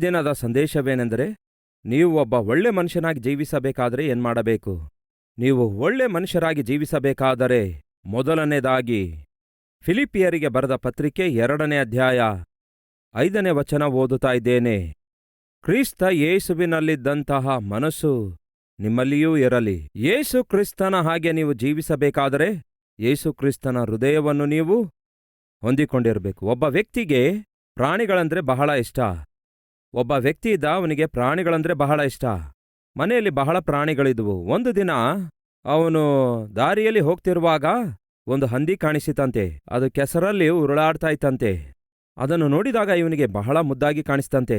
ದಿನದ ಸಂದೇಶವೇನೆಂದರೆ, ನೀವು ಒಬ್ಬ ಒಳ್ಳೆ ಮನುಷ್ಯನಾಗಿ ಜೀವಿಸಬೇಕಾದರೆ ಏನ್ಮಾಡಬೇಕು? ನೀವು ಒಳ್ಳೆ ಮನುಷ್ಯರಾಗಿ ಜೀವಿಸಬೇಕಾದರೆ ಮೊದಲನೇದಾಗಿ ಫಿಲಿಪಿಯರಿಗೆ ಬರೆದ ಪತ್ರಿಕೆ ಎರಡನೇ ಅಧ್ಯಾಯ ಐದನೇ ವಚನ ಓದುತ್ತಾ ಇದ್ದೇನೆ. ಕ್ರಿಸ್ತ ಯೇಸುವಿನಲ್ಲಿದ್ದಂತಹ ಮನಸ್ಸು ನಿಮ್ಮಲ್ಲಿಯೂ ಇರಲಿ. ಯೇಸು ಕ್ರಿಸ್ತನ ಹಾಗೆ ನೀವು ಜೀವಿಸಬೇಕಾದರೆ ಯೇಸು ಕ್ರಿಸ್ತನ ಹೃದಯವನ್ನು ನೀವು ಹೊಂದಿಕೊಂಡಿರಬೇಕು. ಒಬ್ಬ ವ್ಯಕ್ತಿಗೆ ಪ್ರಾಣಿಗಳಂದ್ರೆ ಬಹಳ ಇಷ್ಟ. ಒಬ್ಬ ವ್ಯಕ್ತಿ ಇದ್ದ ಅವನಿಗೆ ಪ್ರಾಣಿಗಳಂದ್ರೆ ಬಹಳ ಇಷ್ಟ. ಮನೆಯಲ್ಲಿ ಬಹಳ ಪ್ರಾಣಿಗಳಿದ್ವು. ಒಂದು ದಿನ ಅವನು ದಾರಿಯಲ್ಲಿ ಹೋಗ್ತಿರುವಾಗ ಒಂದು ಹಂದಿ ಕಾಣಿಸಿತಂತೆ. ಅದು ಕೆಸರಲ್ಲಿ ಉರುಳಾಡ್ತಾ ಇತ್ತಂತೆ. ಅದನ್ನು ನೋಡಿದಾಗ ಇವನಿಗೆ ಬಹಳ ಮುದ್ದಾಗಿ ಕಾಣಿಸ್ತಂತೆ.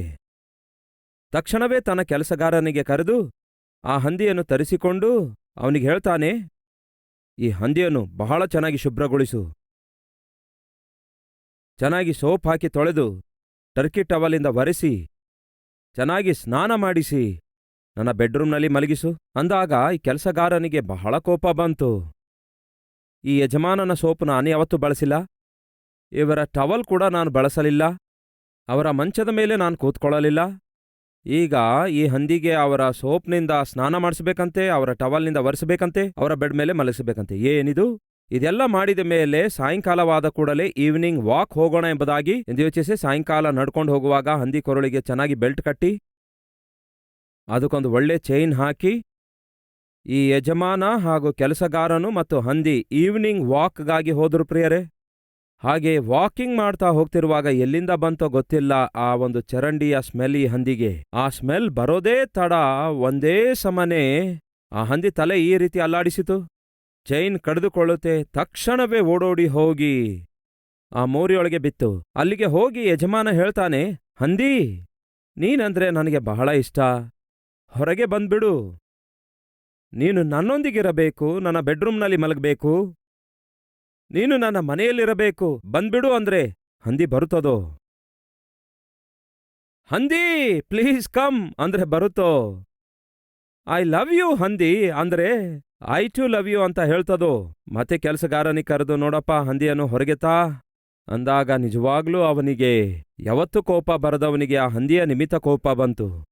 ತಕ್ಷಣವೇ ತನ್ನ ಕೆಲಸಗಾರನಿಗೆ ಕರೆದು ಆ ಹಂದಿಯನ್ನು ತರಿಸಿಕೊಂಡು ಅವನಿಗೆ ಹೇಳ್ತಾನೆ, ಈ ಹಂದಿಯನ್ನು ಬಹಳ ಚೆನ್ನಾಗಿ ಶುಭ್ರಗೊಳಿಸು. ಚೆನ್ನಾಗಿ ಸೋಪ್ ಹಾಕಿ ತೊಳೆದು ಟರ್ಕಿ ಟವಲಿಂದ ಒರೆಸಿ ಚೆನ್ನಾಗಿ ಸ್ನಾನ ಮಾಡಿಸಿ. ನನ್ನ ಬೆಡ್ರೂಮ್ನಲ್ಲಿ ಮಲಗಿಸು. ಅಂದಾಗ ಈ ಕೆಲಸಗಾರನಿಗೆ ಬಹಳ ಕೋಪ ಬಂತು. ಈ ಯಜಮಾನನ ಸೋಪ್ ನಾನು ಯಾವತ್ತೂ ಬಳಸಿಲ್ಲ. ಇವರ ಟವಲ್ ಕೂಡ ನಾನು ಬಳಸಲಿಲ್ಲ. ಅವರ ಮಂಚದ ಮೇಲೆ ನಾನು ಕೂತ್ಕೊಳ್ಳಲಿಲ್ಲ. ಈಗ ಈ ಹಂದಿಗೆ ಅವರ ಸೋಪ್ನಿಂದ ಸ್ನಾನ ಮಾಡಿಸ್ಬೇಕಂತೆ, ಅವರ ಟವಲ್ನಿಂದ ಒರೆಸಬೇಕಂತೆ, ಅವರ ಬೆಡ್ ಮೇಲೆ ಮಲಗಿಸಬೇಕಂತೆ. ಏನಿದು? ಇದೆಲ್ಲ ಮಾಡಿದ ಮೇಲೆ ಸಾಯಂಕಾಲವಾದ ಕೂಡಲೇ ಈವ್ನಿಂಗ್ ವಾಕ್ ಹೋಗೋಣ ಎಂಬುದಾಗಿ ಎಂದು ಯೋಚಿಸಿ ಸಾಯಂಕಾಲ ನಡ್ಕೊಂಡು ಹೋಗುವಾಗ ಹಂದಿ ಕೊರಳಿಗೆ ಚೆನ್ನಾಗಿ ಬೆಲ್ಟ್ ಕಟ್ಟಿ, ಅದಕ್ಕೊಂದು ಒಳ್ಳೆ ಚೈನ್ ಹಾಕಿ, ಈ ಯಜಮಾನ ಹಾಗೂ ಕೆಲಸಗಾರನು ಮತ್ತು ಹಂದಿ ಈವ್ನಿಂಗ್ ವಾಕ್ಗಾಗಿ ಹೋದರು ಪ್ರಿಯರೇ. ಹಾಗೆ ವಾಕಿಂಗ್ ಮಾಡ್ತಾ ಹೋಗ್ತಿರುವಾಗ ಎಲ್ಲಿಂದ ಬಂತೋ ಗೊತ್ತಿಲ್ಲ, ಆ ಒಂದು ಚರಂಡಿಯ ಸ್ಮೆಲ್ ಈ ಹಂದಿಗೆ. ಆ ಸ್ಮೆಲ್ ಬರೋದೇ ತಡ, ಒಂದೇ ಸಮನೆ, ಆ ಹಂದಿ ತಲೆ ಈ ರೀತಿ ಅಲ್ಲಾಡಿಸಿತು. ಚೈನ್ ಕಡಿದುಕೊಳ್ಳುತ್ತೆ, ತಕ್ಷಣವೇ ಓಡೋಡಿ ಹೋಗಿ. ಆ ಮೋರಿಯೊಳಗೆ ಬಿತ್ತು. ಅಲ್ಲಿಗೆ ಹೋಗಿ ಯಜಮಾನ ಹೇಳ್ತಾನೆ, ಹಂದಿ, ನೀನಂದ್ರೆ ನನಗೆ ಬಹಳ ಇಷ್ಟ. ಹೊರಗೆ ಬಂದ್ಬಿಡು. ನೀನು ನನ್ನೊಂದಿಗಿರಬೇಕು, ನನ್ನ ಬೆಡ್ರೂಮ್ನಲ್ಲಿ ಮಲಗಬೇಕು. ನೀನು ನನ್ನ ಮನೆಯಲ್ಲಿರಬೇಕು. ಬಂದ್ಬಿಡು ಅಂದ್ರೆ, ಹಂದಿ ಬರುತ್ತದೋ? ಹಂದಿ, ಪ್ಲೀಸ್ ಕಮ್, ಅಂದ್ರೆ ಬರುತ್ತೋ. ಐ ಲವ್ ಯು, ಹಂದಿ, ಅಂದ್ರೆ ಐ ಟು ಲವ್ ಯು ಅಂತ ಹೇಳ್ತದೋ? ಮತ್ತೆ ಕೆಲಸಗಾರನಿ ಕರೆದು, ನೋಡಪ್ಪ, ಹಂದಿಯನ್ನು ಹೊರಗೆತಾ ಅಂದಾಗ ನಿಜವಾಗ್ಲೂ ಅವನಿಗೆ ಯಾವತ್ತೂ ಕೋಪ ಬರದವನಿಗೆ ಆ ಹಂದಿಯ ನಿಮಿತ್ತ ಕೋಪ ಬಂತು.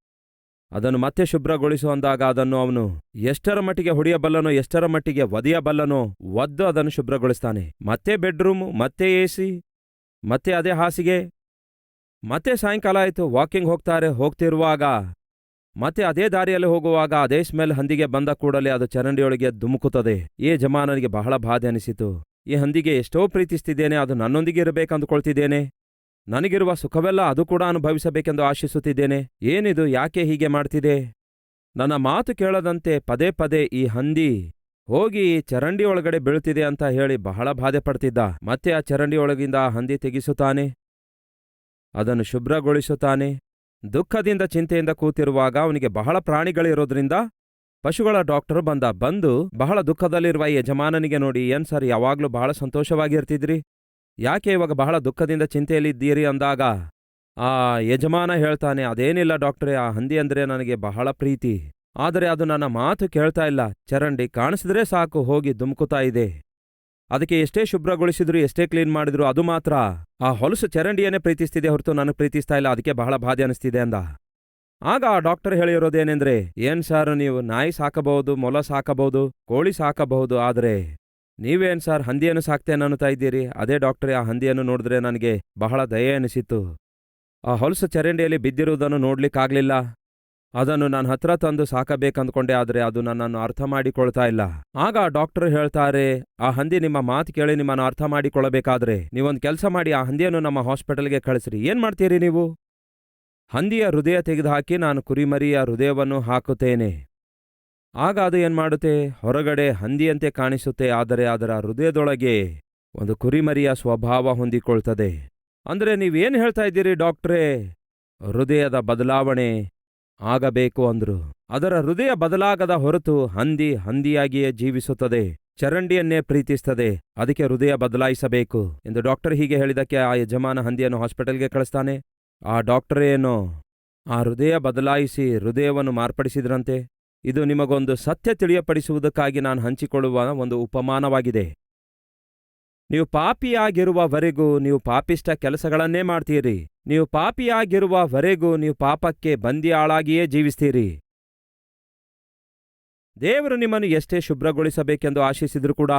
ಅದನ್ನು ಮತ್ತೆ ಶುಭ್ರಗೊಳಿಸು ಅಂದಾಗ ಅದನ್ನು ಅವನು ಎಷ್ಟರ ಮಟ್ಟಿಗೆ ಹೊಡೆಯಬಲ್ಲನೋ ಎಷ್ಟರ ಮಟ್ಟಿಗೆ ಒದೆಯಬಲ್ಲನೋ ಒದ್ದು ಅದನ್ನು ಶುಭ್ರಗೊಳಿಸ್ತಾನೆ. ಮತ್ತೆ ಬೆಡ್ರೂಮ್, ಮತ್ತೆ ಎ ಸಿ, ಮತ್ತೆ ಅದೇ ಹಾಸಿಗೆ. ಮತ್ತೆ ಸಾಯಂಕಾಲ ಆಯಿತು, ವಾಕಿಂಗ್ ಹೋಗ್ತಾರೆ, ಹೋಗ್ತಿರುವಾಗ ಮತ್ತೆ ಅದೇ ದಾರಿಯಲ್ಲಿ ಹೋಗುವಾಗ ಅದೇ ಸ್ಮೆಲ್ ಹಂದಿಗೆ ಬಂದ ಕೂಡಲೇ ಅದು ಚರಂಡಿಯೊಳಗೆ ಧುಮುಕುತ್ತದೆ. ಈ ಜಮಾನನಿಗೆ ಬಹಳ ಬಾಧೆ ಅನಿಸಿತು. ಈ ಹಂದಿಗೆ ಎಷ್ಟೋ ಪ್ರೀತಿಸ್ತಿದ್ದೇನೆ, ಅದು ನನ್ನೊಂದಿಗೆ ಇರಬೇಕಂದುಕೊಳ್ತಿದ್ದೇನೆ ನನಗಿರುವ ಸುಖವೆಲ್ಲ ಅದು ಕೂಡ ಅನುಭವಿಸಬೇಕೆಂದು ಆಶಿಸುತ್ತಿದ್ದೇನೆ. ಏನಿದು, ಯಾಕೆ ಹೀಗೆ ಮಾಡ್ತಿದೆ? ನನ್ನ ಮಾತು ಕೇಳದಂತೆ ಪದೇ ಪದೇ ಈ ಹಂದಿ ಹೋಗಿ ಈ ಚರಂಡಿಯೊಳಗಡೆ ಬೀಳ್ತಿದೆ ಅಂತ ಹೇಳಿ ಬಹಳ ಬಾಧೆ ಪಡ್ತಿದ್ದ. ಮತ್ತೆ ಆ ಚರಂಡಿಯೊಳಗಿಂದ ಆ ಹಂದಿ ತೆಗೆಸುತ್ತಾನೆ. ಅದನ್ನು ಶುಭ್ರಗೊಳಿಸುತ್ತಾನೆ. ದುಃಖದಿಂದ ಚಿಂತೆಯಿಂದ ಕೂತಿರುವಾಗ ಅವನಿಗೆ ಬಹಳ ಪ್ರಾಣಿಗಳಿರೋದ್ರಿಂದ ಪಶುಗಳ ಡಾಕ್ಟರ್ ಬಂದ, ಬಂದು ಬಹಳ ದುಃಖದಲ್ಲಿರುವ ಯಜಮಾನನಿಗೆ ನೋಡಿ, ಏನ್ ಸರ್, ಯಾವಾಗ್ಲೂ ಬಹಳ ಸಂತೋಷವಾಗಿರ್ತಿದ್ರಿ ಯಾಕೆ ಇವಾಗ ಬಹಳ ದುಃಖದಿಂದ ಚಿಂತೆಯಲ್ಲಿದ್ದೀರಿ ಅಂದಾಗ, ಆ ಯಜಮಾನ ಹೇಳ್ತಾನೆ, ಅದೇನಿಲ್ಲ ಡಾಕ್ಟ್ರೇ, ಆ ಹಂದಿ ಅಂದ್ರೆ ನನಗೆ ಬಹಳ ಪ್ರೀತಿ. ಆದರೆ ಅದು ನನ್ನ ಮಾತು ಕೇಳ್ತಾ ಇಲ್ಲ. ಚರಂಡಿ ಕಾಣಿಸಿದ್ರೆ ಸಾಕು, ಹೋಗಿ ದುಮ್ಕುತಾ ಇದೆ. ಅದಕ್ಕೆ ಎಷ್ಟೇ ಶುಭ್ರಗೊಳಿಸಿದ್ರು, ಎಷ್ಟೇ ಕ್ಲೀನ್ ಮಾಡಿದ್ರು ಅದು ಮಾತ್ರ. ಆ ಹೊಲಸು ಚರಂಡಿಯನ್ನೇ ಪ್ರೀತಿಸ್ತಿದೆ ಹೊರತು ನನಗೆ ಪ್ರೀತಿಸ್ತಾ ಇಲ್ಲ, ಅದಕ್ಕೆ ಬಹಳ ಬಾಧೆ ಅನಿಸ್ತಿದೆ ಅಂದ. ಆಗ ಆ ಡಾಕ್ಟರ್ ಹೇಳಿರೋದೇನೆಂದ್ರೆ, ಏನ್ ಸರ್ ನೀವು ನಾಯಿ ಸಾಕಬಹುದು, ಮೊಲ ಸಾಕಬಹುದು, ಕೋಳಿ ಸಾಕಬಹುದು, ಆದರೆ ನೀವೇನ್ ಸರ್ ಹಂದಿಯನ್ನು ಸಾಕ್ತೇನೆ ಅನ್ನುತ್ತಾ ಇದ್ದೀರಿ? ಅದೇ ಡಾಕ್ಟರ್, ಆ ಹಂದಿಯನ್ನು ನೋಡಿದ್ರೆ ನನಗೆ ಬಹಳ ದಯೆ ಅನಿಸಿತ್ತು. ಆ ಹೊಲಸು ಚರಂಡಿಯಲ್ಲಿ ಬಿದ್ದಿರುವುದನ್ನು ನೋಡ್ಲಿಕ್ಕಾಗ್ಲಿಲ್ಲ. ಅದನ್ನು ನಾನು ಹತ್ರ ತಂದು ಸಾಕಬೇಕಂದ್ಕೊಂಡೆ, ಆದರೆ ಅದು ನನ್ನನ್ನು ಅರ್ಥ ಮಾಡಿಕೊಳ್ತಾ ಇಲ್ಲ. ಆಗ ಡಾಕ್ಟರ್ ಹೇಳ್ತಾರೆ, ಆ ಹಂದಿ ನಿಮ್ಮ ಮಾತು ಕೇಳಿ ನಿಮ್ಮನ್ನು ಅರ್ಥ ಮಾಡಿಕೊಳ್ಳಬೇಕಾದ್ರೆ, ನೀವೊಂದು ಕೆಲಸ ಮಾಡಿ ಆ ಹಂದಿಯನ್ನು ನಮ್ಮ ಹಾಸ್ಪಿಟಲ್ಗೆ ಕಳಿಸ್ರಿ. ಏನ್ ಮಾಡ್ತೀರಿ ನೀವು? ಹಂದಿಯ ಹೃದಯ ತೆಗೆದುಹಾಕಿ ನಾನು ಕುರಿಮರಿಯ ಹೃದಯವನ್ನು ಹಾಕುತ್ತೇನೆ. ಆಗ ಅದು ಏನು ಮಾಡುತ್ತೆ? ಹೊರಗಡೆ ಹಂದಿಯಂತೆ ಕಾಣಿಸುತ್ತೆ, ಆದರೆ ಅದರ ಹೃದಯದೊಳಗೆ ಒಂದು ಕುರಿಮರಿಯ ಸ್ವಭಾವ ಹೊಂದಿಕೊಳ್ತದೆ. ಅಂದ್ರೆ ನೀವೇನ್ ಹೇಳ್ತಾ ಇದ್ದೀರಿ ಡಾಕ್ಟ್ರೇ? ಹೃದಯದ ಬದಲಾವಣೆ. ಆಗಬೇಕು ಅಂದ್ರು. ಅದರ ಹೃದಯ ಬದಲಾಗದ ಹೊರತು ಹಂದಿ ಹಂದಿಯಾಗಿಯೇ ಜೀವಿಸುತ್ತದೆ, ಚರಂಡಿಯನ್ನೇ ಪ್ರೀತಿಸ್ತದೆ, ಅದಕ್ಕೆ ಹೃದಯ ಬದಲಾಯಿಸಬೇಕು ಎಂದು ಡಾಕ್ಟರ್ ಹೀಗೆ ಹೇಳಿದಕ್ಕೆ ಆ ಯಜಮಾನ ಹಂದಿಯನ್ನು ಹಾಸ್ಪಿಟಲ್ಗೆ ಕಳಿಸ್ತಾನೆ. ಆ ಡಾಕ್ಟರೇನೋ ಆ ಹೃದಯ ಬದಲಾಯಿಸಿ ಹೃದಯವನ್ನು ಮಾರ್ಪಡಿಸಿದ್ರಂತೆ. ಇದು ನಿಮಗೊಂದು ಸತ್ಯ ತಿಳಿಯಪಡಿಸುವುದಕ್ಕಾಗಿ ನಾನು ಹಂಚಿಕೊಳ್ಳುವ ಒಂದು ಉಪಮಾನವಾಗಿದೆ. ನೀವು ಪಾಪಿಯಾಗಿರುವವರೆಗೂ ನೀವು ಪಾಪಿಷ್ಟ ಕೆಲಸಗಳನ್ನೇ ಮಾಡ್ತೀರಿ. ನೀವು ಪಾಪಿಯಾಗಿರುವವರೆಗೂ ನೀವು ಪಾಪಕ್ಕೆ ಬಂದಿಯಾಳಾಗಿಯೇ ಜೀವಿಸ್ತೀರಿ. ದೇವರು ನಿಮ್ಮನ್ನು ಎಷ್ಟೇ ಶುಭ್ರಗೊಳಿಸಬೇಕೆಂದು ಆಶಿಸಿದ್ರು ಕೂಡ,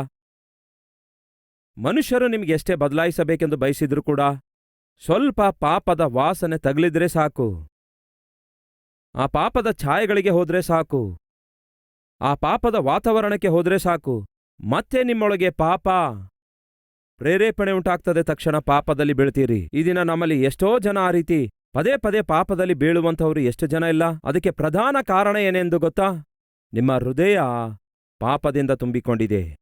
ಮನುಷ್ಯರು ನಿಮಗೆ ಎಷ್ಟೇ ಬದಲಾಯಿಸಬೇಕೆಂದು ಬಯಸಿದ್ರು ಕೂಡ, ಸ್ವಲ್ಪ ಪಾಪದ ವಾಸನೆ ತಗಲಿದ್ರೆ ಸಾಕು. ಆ ಪಾಪದ ಛಾಯೆಗಳಿಗೆ ಹೋದ್ರೆ ಸಾಕು. ಆ ಪಾಪದ ವಾತಾವರಣಕ್ಕೆ ಹೋದ್ರೆ ಸಾಕು. ಮತ್ತೆ ನಿಮ್ಮೊಳಗೆ ಪಾಪ ಪ್ರೇರೇಪಣೆ ಉಂಟಾಗ್ತದೆ ತಕ್ಷಣ ಪಾಪದಲ್ಲಿ ಬೀಳ್ತೀರಿ. ಈ ದಿನ ನಮ್ಮಲ್ಲಿ ಎಷ್ಟೋ ಜನ ಆ ರೀತಿ ಪದೇ ಪದೇ ಪಾಪದಲ್ಲಿ ಬೀಳುವಂಥವ್ರು ಎಷ್ಟು ಜನ ಇಲ್ಲ? ಅದಕ್ಕೆ ಪ್ರಧಾನ ಕಾರಣ ಏನೆಂದು ಗೊತ್ತಾ? ನಿಮ್ಮ ಹೃದಯ ಪಾಪದಿಂದ ತುಂಬಿಕೊಂಡಿದೆ.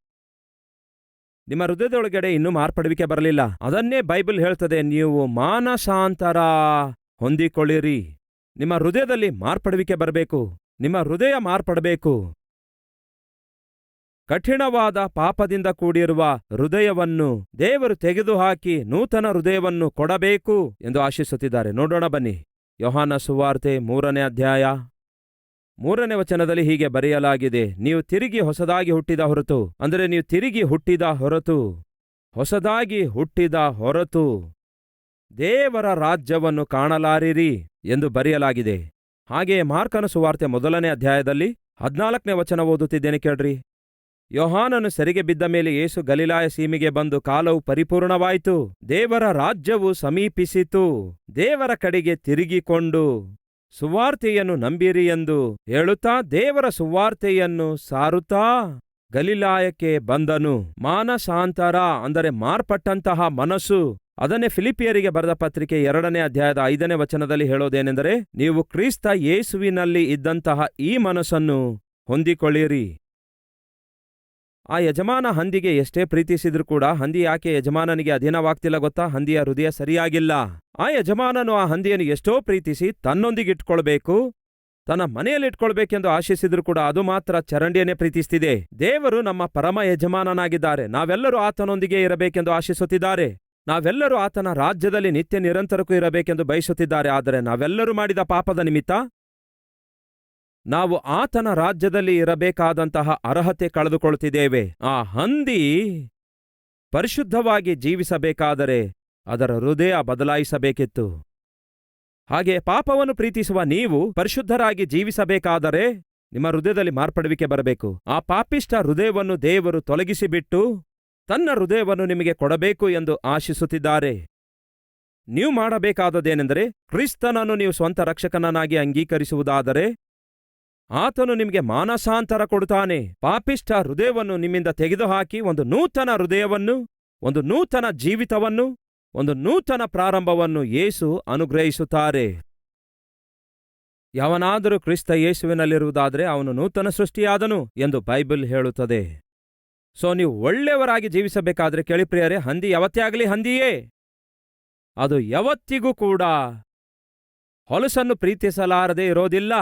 ನಿಮ್ಮ ಹೃದಯದೊಳಗಡೆ ಇನ್ನೂ ಮಾರ್ಪಡುವಿಕೆ ಬರಲಿಲ್ಲ. ಅದನ್ನೇ ಬೈಬಲ್ ಹೇಳ್ತದೆ, ನೀವು ಮಾನಸಾಂತರ ಹೊಂದಿಕೊಳ್ಳಿರಿ. ನಿಮ್ಮ ಹೃದಯದಲ್ಲಿ ಮಾರ್ಪಡುವಿಕೆ ಬರಬೇಕು. ನಿಮ್ಮ ಹೃದಯ ಮಾರ್ಪಡಬೇಕು. ಕಠಿಣವಾದ ಪಾಪದಿಂದ ಕೂಡಿರುವ ಹೃದಯವನ್ನು ದೇವರು ತೆಗೆದುಹಾಕಿ ನೂತನ ಹೃದಯವನ್ನು ಕೊಡಬೇಕು ಎಂದು ಆಶಿಸುತ್ತಿದ್ದಾರೆ ನೋಡೋಣ ಬನ್ನಿ. ಯೋಹಾನ ಸುವಾರ್ತೆ ಮೂರನೇ ಅಧ್ಯಾಯ ಮೂರನೇ ವಚನದಲ್ಲಿ ಹೀಗೆ ಬರೆಯಲಾಗಿದೆ. ನೀವು ತಿರುಗಿ ಹೊಸದಾಗಿ ಹುಟ್ಟಿದ ಹೊರತು, ಅಂದರೆ ನೀವು ತಿರುಗಿ ಹುಟ್ಟಿದ ಹೊರತು, ಹೊಸದಾಗಿ ಹುಟ್ಟಿದ ಹೊರತು ದೇವರ ರಾಜ್ಯವನ್ನು ಕಾಣಲಾರಿರಿ ಎಂದು ಬರೆಯಲಾಗಿದೆ. ಹಾಗೆಯೇ ಮಾರ್ಕನ ಸುವಾರ್ತೆ ಮೊದಲನೇ ಅಧ್ಯಾಯದಲ್ಲಿ ಹದ್ನಾಲ್ಕನೇ ವಚನ ಓದುತ್ತಿದ್ದೇನೆ ಕೇಳ್ರಿ. ಯೋಹಾನನು ಸೆರೆಗೆ ಬಿದ್ದ ಮೇಲೆ ಯೇಸು ಗಲಿಲಾಯ ಸೀಮೆಗೆ ಬಂದು ಕಾಲವು ಪರಿಪೂರ್ಣವಾಯಿತು. ದೇವರ ರಾಜ್ಯವು ಸಮೀಪಿಸಿತು. ದೇವರ ಕಡೆಗೆ ತಿರುಗಿಕೊಂಡು ಸುವಾರ್ತೆಯನ್ನು ನಂಬಿರಿ ಎಂದು ಹೇಳುತ್ತಾ ದೇವರ ಸುವಾರ್ತೆಯನ್ನು ಸಾರುತ್ತಾ ಗಲಿಲಾಯಕ್ಕೆ ಬಂದನು. ಮಾನಸಾಂತರ ಅಂದರೆ ಮಾರ್ಪಟ್ಟಂತಹ ಮನಸ್ಸು. ಅದನ್ನೇ ಫಿಲಿಪಿಯರಿಗೆ ಬರೆದ ಪತ್ರಿಕೆ ಎರಡನೇ ಅಧ್ಯಾಯದ ಐದನೇ ವಚನದಲ್ಲಿ ಹೇಳೋದೇನೆಂದರೆ, ನೀವು ಕ್ರಿಸ್ತ ಯೇಸುವಿನಲ್ಲಿ ಇದ್ದಂತಹ ಈ ಮನಸ್ಸನ್ನು ಹೊಂದಿಕೊಳ್ಳಿರಿ. ಆ ಯಜಮಾನ ಹಂದಿಗೆ ಎಷ್ಟೇ ಪ್ರೀತಿಸಿದ್ರೂ ಕೂಡ ಹಂದಿ ಯಾಕೆ ಯಜಮಾನನಿಗೆ ಅಧೀನವಾಗ್ತಿಲ್ಲ ಗೊತ್ತಾ? ಹಂದಿಯ ಹೃದಯ ಸರಿಯಾಗಿಲ್ಲ. ಆ ಯಜಮಾನನು ಆ ಹಂದಿಯನ್ನು ಎಷ್ಟೋ ಪ್ರೀತಿಸಿ ತನ್ನೊಂದಿಗೆ ಇಟ್ಕೊಳ್ಬೇಕು ತನ್ನ ಮನೆಯಲ್ಲಿ ಇಟ್ಕೊಳ್ಬೇಕೆಂದು ಆಶಿಸಿದ್ರು ಕೂಡ ಅದು ಮಾತ್ರ ಚರಂಡಿಯನ್ನೇ ಪ್ರೀತಿಸ್ತಿದೆ. ದೇವರು ನಮ್ಮ ಪರಮ ಯಜಮಾನನಾಗಿದ್ದಾರೆ. ನಾವೆಲ್ಲರೂ ಆತನೊಂದಿಗೆ ಇರಬೇಕೆಂದು ಆಶಿಸುತ್ತಿದ್ದಾರೆ. ನಾವೆಲ್ಲರೂ ಆತನ ರಾಜ್ಯದಲ್ಲಿ ನಿತ್ಯ ನಿರಂತರಕ್ಕೂ ಇರಬೇಕೆಂದು ಬಯಸುತ್ತಿದ್ದಾರೆ. ಆದರೆ ನಾವೆಲ್ಲರೂ ಮಾಡಿದ ಪಾಪದ ನಿಮಿತ್ತ ನಾವು ಆತನ ರಾಜ್ಯದಲ್ಲಿ ಇರಬೇಕಾದಂತಹ ಅರ್ಹತೆ ಕಳೆದುಕೊಳ್ತಿದ್ದೇವೆ. ಆ ಹಂದಿ ಪರಿಶುದ್ಧವಾಗಿ ಜೀವಿಸಬೇಕಾದರೆ ಅದರ ಹೃದಯ ಬದಲಾಯಿಸಬೇಕಿತ್ತು. ಹಾಗೆ ಪಾಪವನ್ನು ಪ್ರೀತಿಸುವ ನೀವು ಪರಿಶುದ್ಧರಾಗಿ ಜೀವಿಸಬೇಕಾದರೆ ನಿಮ್ಮ ಹೃದಯದಲ್ಲಿ ಮಾರ್ಪಡುವಿಕೆ ಬರಬೇಕು. ಆ ಪಾಪಿಷ್ಟ ಹೃದಯವನ್ನು ದೇವರು ತೊಲಗಿಸಿಬಿಟ್ಟು ತನ್ನ ಹೃದಯವನ್ನು ನಿಮಗೆ ಕೊಡಬೇಕು ಎಂದು ಆಶಿಸುತ್ತಿದ್ದಾರೆ. ನೀವು ಮಾಡಬೇಕಾದದೇನೆಂದರೆ ಕ್ರಿಸ್ತನನ್ನು ನೀವು ಸ್ವಂತ ರಕ್ಷಕನನ್ನಾಗಿ ಅಂಗೀಕರಿಸುವುದಾದರೆ ಆತನು ನಿಮಗೆ ಮಾನಸಾಂತರ ಕೊಡುತ್ತಾನೆ. ಪಾಪಿಷ್ಠ ಹೃದಯವನ್ನು ನಿಮ್ಮಿಂದ ತೆಗೆದುಹಾಕಿ, ಒಂದು ನೂತನ ಹೃದಯವನ್ನು, ಒಂದು ನೂತನ ಜೀವಿತವನ್ನು, ಒಂದು ನೂತನ ಪ್ರಾರಂಭವನ್ನು ಯೇಸು ಅನುಗ್ರಹಿಸುತ್ತಾರೆ. ಯಾವನಾದರೂ ಕ್ರಿಸ್ತ ಯೇಸುವಿನಲ್ಲಿರುವುದಾದರೆ ಅವನು ನೂತನ ಸೃಷ್ಟಿಯಾದನು ಎಂದು ಬೈಬಲ್ ಹೇಳುತ್ತದೆ. ಸೊ, ನೀವು ಒಳ್ಳೆಯವರಾಗಿ ಜೀವಿಸಬೇಕಾದ್ರೆ ಕೇಳಿಪ್ರಿಯರೇ ಹಂದಿ ಯಾವತ್ತೇ ಆಗಲಿ ಹಂದಿಯೇ. ಅದು ಯಾವತ್ತಿಗೂ ಕೂಡ ಹೊಲಸನ್ನು ಪ್ರೀತಿಸಲಾರದೆ ಇರೋದಿಲ್ಲ.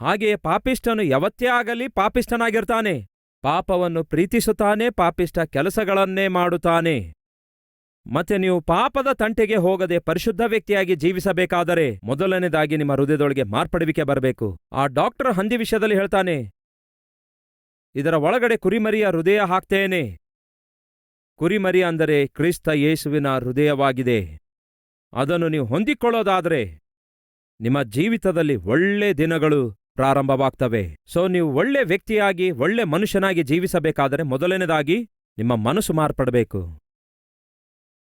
ಹಾಗೆಯೇ ಪಾಪಿಷ್ಠನು ಯಾವತ್ತೇ ಆಗಲಿ ಪಾಪಿಷ್ಠನಾಗಿರ್ತಾನೆ. ಪಾಪವನ್ನು ಪ್ರೀತಿಸುತ್ತಾನೆ ಪಾಪಿಷ್ಟ ಕೆಲಸಗಳನ್ನೇ ಮಾಡುತ್ತಾನೆ. ಮತ್ತೆ ನೀವು ಪಾಪದ ತಂಟೆಗೆ ಹೋಗದೆ ಪರಿಶುದ್ಧ ವ್ಯಕ್ತಿಯಾಗಿ ಜೀವಿಸಬೇಕಾದರೆ ಮೊದಲನೇದಾಗಿ ನಿಮ್ಮ ಹೃದಯದೊಳಗೆ ಮಾರ್ಪಡುವಿಕೆ ಬರಬೇಕು. ಆ ಡಾಕ್ಟರ್ ಹಂದಿ ವಿಷಯದಲ್ಲಿ ಹೇಳ್ತಾನೆ, ಇದರ ಒಳಗಡೆ ಕುರಿಮರಿಯ ಹೃದಯ ಹಾಕ್ತೇನೆ. ಕುರಿಮರಿ ಅಂದರೆ ಕ್ರಿಸ್ತ ಯೇಸುವಿನ ಹೃದಯವಾಗಿದೆ. ಅದನ್ನು ನೀವು ಹೊಂದಿಕೊಳ್ಳೋದಾದರೆ ನಿಮ್ಮ ಜೀವಿತದಲ್ಲಿ ಒಳ್ಳೆ ದಿನಗಳು ಪ್ರಾರಂಭವಾಗ್ತವೆ. ಸೊ ನೀವು ಒಳ್ಳೆ ವ್ಯಕ್ತಿಯಾಗಿ, ಒಳ್ಳೆ ಮನುಷ್ಯನಾಗಿ ಜೀವಿಸಬೇಕಾದರೆ ಮೊದಲನೇದಾಗಿ ನಿಮ್ಮ ಮನಸ್ಸು ಮಾರ್ಪಡಬೇಕು.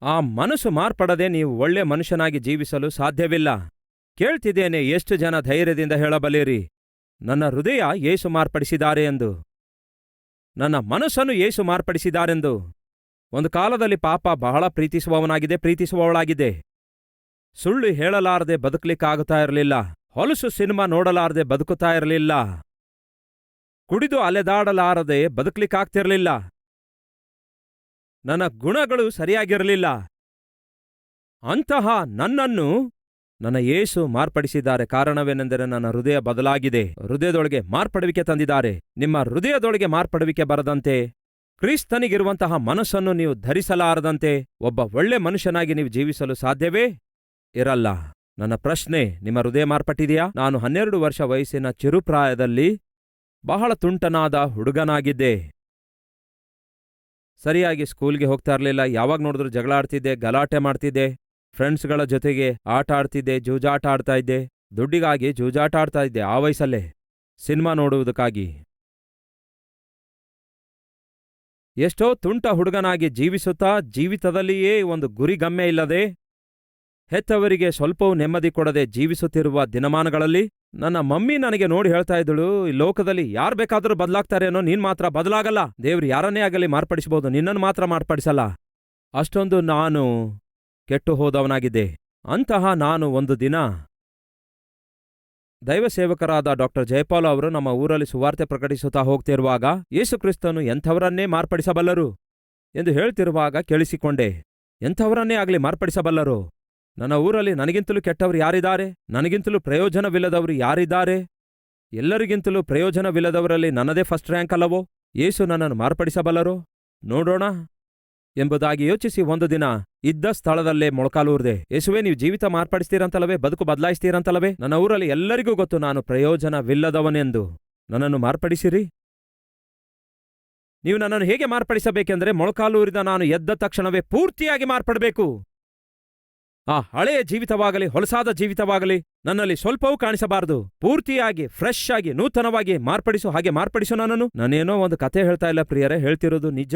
ಆ ಮನಸ್ಸು ಮಾರ್ಪಡದೆ ನೀವು ಒಳ್ಳೆ ಮನುಷ್ಯನಾಗಿ ಜೀವಿಸಲು ಸಾಧ್ಯವಿಲ್ಲ. ಕೇಳ್ತಿದ್ದೇನೆ, ಎಷ್ಟು ಜನ ಧೈರ್ಯದಿಂದ ಹೇಳಬಲ್ಲಿರಿ. ನನ್ನ ಹೃದಯ ಏಸು ಮಾರ್ಪಡಿಸಿದ್ದಾರೆ ಎಂದು. ನನ್ನ ಮನಸ್ಸನ್ನು ಏಸು ಮಾರ್ಪಡಿಸಿದಾರೆಂದು ಒಂದು ಕಾಲದಲ್ಲಿ ಪಾಪ ಬಹಳ ಪ್ರೀತಿಸುವವನಾಗಿದೆ, ಪ್ರೀತಿಸುವವಳಾಗಿದೆ. ಸುಳ್ಳು ಹೇಳಲಾರದೆ ಬದುಕಲಿಕ್ಕಾಗುತ್ತಾ ಇರಲಿಲ್ಲ. ಹೊಲಸು ಸಿನಿಮಾ ನೋಡಲಾರದೆ ಬದುಕುತ್ತಾ ಇರಲಿಲ್ಲ. ಕುಡಿದು ಅಲೆದಾಡಲಾರದೆ ಬದುಕಲಿಕ್ಕಾಗ್ತಿರಲಿಲ್ಲ. ನನ್ನ ಗುಣಗಳು ಸರಿಯಾಗಿರಲಿಲ್ಲ. ಅಂತಹ ನನ್ನನ್ನು ನನ್ನ ಯೇಸು ಮಾರ್ಪಡಿಸಿದ್ದಾರೆ. ಕಾರಣವೇನೆಂದರೆ ನನ್ನ ಹೃದಯ ಬದಲಾಗಿದೆ. ಹೃದಯದೊಳಗೆ ಮಾರ್ಪಡುವಿಕೆ ತಂದಿದ್ದಾರೆ. ನಿಮ್ಮ ಹೃದಯದೊಳಗೆ ಮಾರ್ಪಡುವಿಕೆ ಬರದಂತೆ, ಕ್ರಿಸ್ತನಿಗಿರುವಂತಹ ಮನಸ್ಸನ್ನು ನೀವು ಧರಿಸಲಾರದಂತೆ, ಒಬ್ಬ ಒಳ್ಳೆ ಮನುಷ್ಯನಾಗಿ ನೀವು ಜೀವಿಸಲು ಸಾಧ್ಯವೇ? ಇರಲ್ಲ. ನನ್ನ ಪ್ರಶ್ನೆ, ನಿಮ್ಮ ಹೃದಯ ಮಾರ್ಪಟ್ಟಿದೆಯಾ? ನಾನು ಹನ್ನೆರಡು ವರ್ಷ ವಯಸ್ಸಿನ ಚಿರುಪ್ರಾಯದಲ್ಲಿ ಬಹಳ ತುಂಟನಾದ ಹುಡುಗನಾಗಿದ್ದೆ. ಸರಿಯಾಗಿ ಸ್ಕೂಲ್ಗೆ ಹೋಗ್ತಾ ಇರಲಿಲ್ಲ, ಯಾವಾಗ ನೋಡಿದ್ರು ಜಗಳ ಆಡ್ತಿದ್ದೆ, ಗಲಾಟೆ ಮಾಡ್ತಿದ್ದೆ, ಫ್ರೆಂಡ್ಸ್ಗಳ ಜೊತೆಗೆ ಆಟ ಆಡ್ತಿದ್ದೆ, ಜೂಜಾಟ ಆಡ್ತಾ ಇದ್ದೆ, ದುಡ್ಡಿಗಾಗಿ ಜೂಜಾಟ ಆಡ್ತಾ ಇದ್ದೆ, ಆ ವಯಸ್ಸಲ್ಲೇ ಸಿನಿಮಾ ನೋಡುವುದಕ್ಕಾಗಿ. ಎಷ್ಟೋ ತುಂಟ ಹುಡುಗನಾಗಿ ಜೀವಿಸುತ್ತಾ, ಜೀವಿತದಲ್ಲಿಯೇ ಒಂದು ಗುರಿಗಮ್ಯ ಇಲ್ಲದೆ ಹೆತ್ತವರಿಗೆ ಸ್ವಲ್ಪವೂ ನೆಮ್ಮದಿ ಕೊಡದೆ ಜೀವಿಸುತ್ತಿರುವ ದಿನಮಾನಗಳಲ್ಲಿ ನನ್ನ ಮಮ್ಮಿ ನನಗೆ ನೋಡಿ ಹೇಳ್ತಾ ಇದ್ದಳು, ಈ ಲೋಕದಲ್ಲಿ ಯಾರು ಬೇಕಾದರೂ ಬದಲಾಗ್ತಾರೆ ಅನ್ನೋ ನೀನ್ ಮಾತ್ರ ಬದಲಾಗಲ್ಲ. ದೇವ್ರು ಯಾರನ್ನೇ ಆಗಲಿ ಮಾರ್ಪಡಿಸಬಹುದು, ನಿನ್ನನ್ನು ಮಾತ್ರ ಮಾರ್ಪಡಿಸಲ್ಲ. ಅಷ್ಟೊಂದು ನಾನು ಕೆಟ್ಟು ಹೋದವನಾಗಿದ್ದೆ ಅಂತಹ ನಾನು ಒಂದು ದಿನ ದೈವಸೇವಕರಾದ ಡಾಕ್ಟರ್ ಜಯಪಾಲ್ ಅವರು ನಮ್ಮ ಊರಲ್ಲಿ ಸುವಾರ್ತೆ ಪ್ರಕಟಿಸುತ್ತಾ ಹೋಗ್ತಿರುವಾಗ ಯೇಸುಕ್ರಿಸ್ತನು ಎಂಥವರನ್ನೇ ಮಾರ್ಪಡಿಸಬಲ್ಲರು? ಎಂದು ಹೇಳ್ತಿರುವಾಗ ಕೇಳಿಸಿಕೊಂಡೆ. ಎಂಥವರನ್ನೇ ಆಗಲಿ ಮಾರ್ಪಡಿಸಬಲ್ಲರು? ನನ್ನ ಊರಲ್ಲಿ ನನಗಿಂತಲೂ ಕೆಟ್ಟವರು ಯಾರಿದ್ದಾರೆ? ನನಗಿಂತಲೂ ಪ್ರಯೋಜನವಿಲ್ಲದವರು ಯಾರಿದ್ದಾರೆ? ಎಲ್ಲರಿಗಿಂತಲೂ ಪ್ರಯೋಜನವಿಲ್ಲದವರಲ್ಲಿ ನನ್ನದೇ ಫಸ್ಟ್ ರ್ಯಾಂಕ್ ಅಲ್ಲವೋ? ಯೇಸು ನನ್ನನ್ನು ಮಾರ್ಪಡಿಸಬಲ್ಲರೋ? ನೋಡೋಣ ಎಂಬುದಾಗಿ ಯೋಚಿಸಿ ಒಂದು ದಿನ ಇದ್ದ ಸ್ಥಳದಲ್ಲೇ ಮೊಳಕಾಲೂರ್ದೆ ಯೇಸುವೆ, ನೀವು ಜೀವಿತ ಮಾರ್ಪಡಿಸ್ತೀರಂತಲವೇ ಬದುಕು ಬದಲಾಯಿಸ್ತೀರಂತಲ್ಲವೇ? ನನ್ನ ಊರಲ್ಲಿ ಎಲ್ಲರಿಗೂ ಗೊತ್ತು, ನಾನು ಪ್ರಯೋಜನವಿಲ್ಲದವನೆಂದು. ನನ್ನನ್ನು ಮಾರ್ಪಡಿಸಿರಿ. ನೀವು ನನ್ನನ್ನು ಹೇಗೆ ಮಾರ್ಪಡಿಸಬೇಕೆಂದರೆ ಮೊಳಕಾಲೂರಿದ ನಾನು ಎದ್ದ ತಕ್ಷಣವೇ ಪೂರ್ತಿಯಾಗಿ ಮಾರ್ಪಡಬೇಕು. ಆ ಹಳೆಯ ಜೀವಿತವಾಗಲಿ, ಹೊಲಸಾದ ಜೀವಿತವಾಗಲಿ, ನನ್ನಲ್ಲಿ ಸ್ವಲ್ಪವೂ ಕಾಣಿಸಬಾರದು. ಪೂರ್ತಿಯಾಗಿ ಫ್ರೆಶ್ ಆಗಿ, ನೂತನವಾಗಿ ಮಾರ್ಪಡಿಸು, ಹಾಗೆ ಮಾರ್ಪಡಿಸು ನನ್ನನ್ನು. ನಾನೇನೋ ಒಂದು ಕತೆ ಹೇಳ್ತಾ ಇಲ್ಲ ಪ್ರಿಯರೇ, ಹೇಳ್ತಿರೋದು ನಿಜ.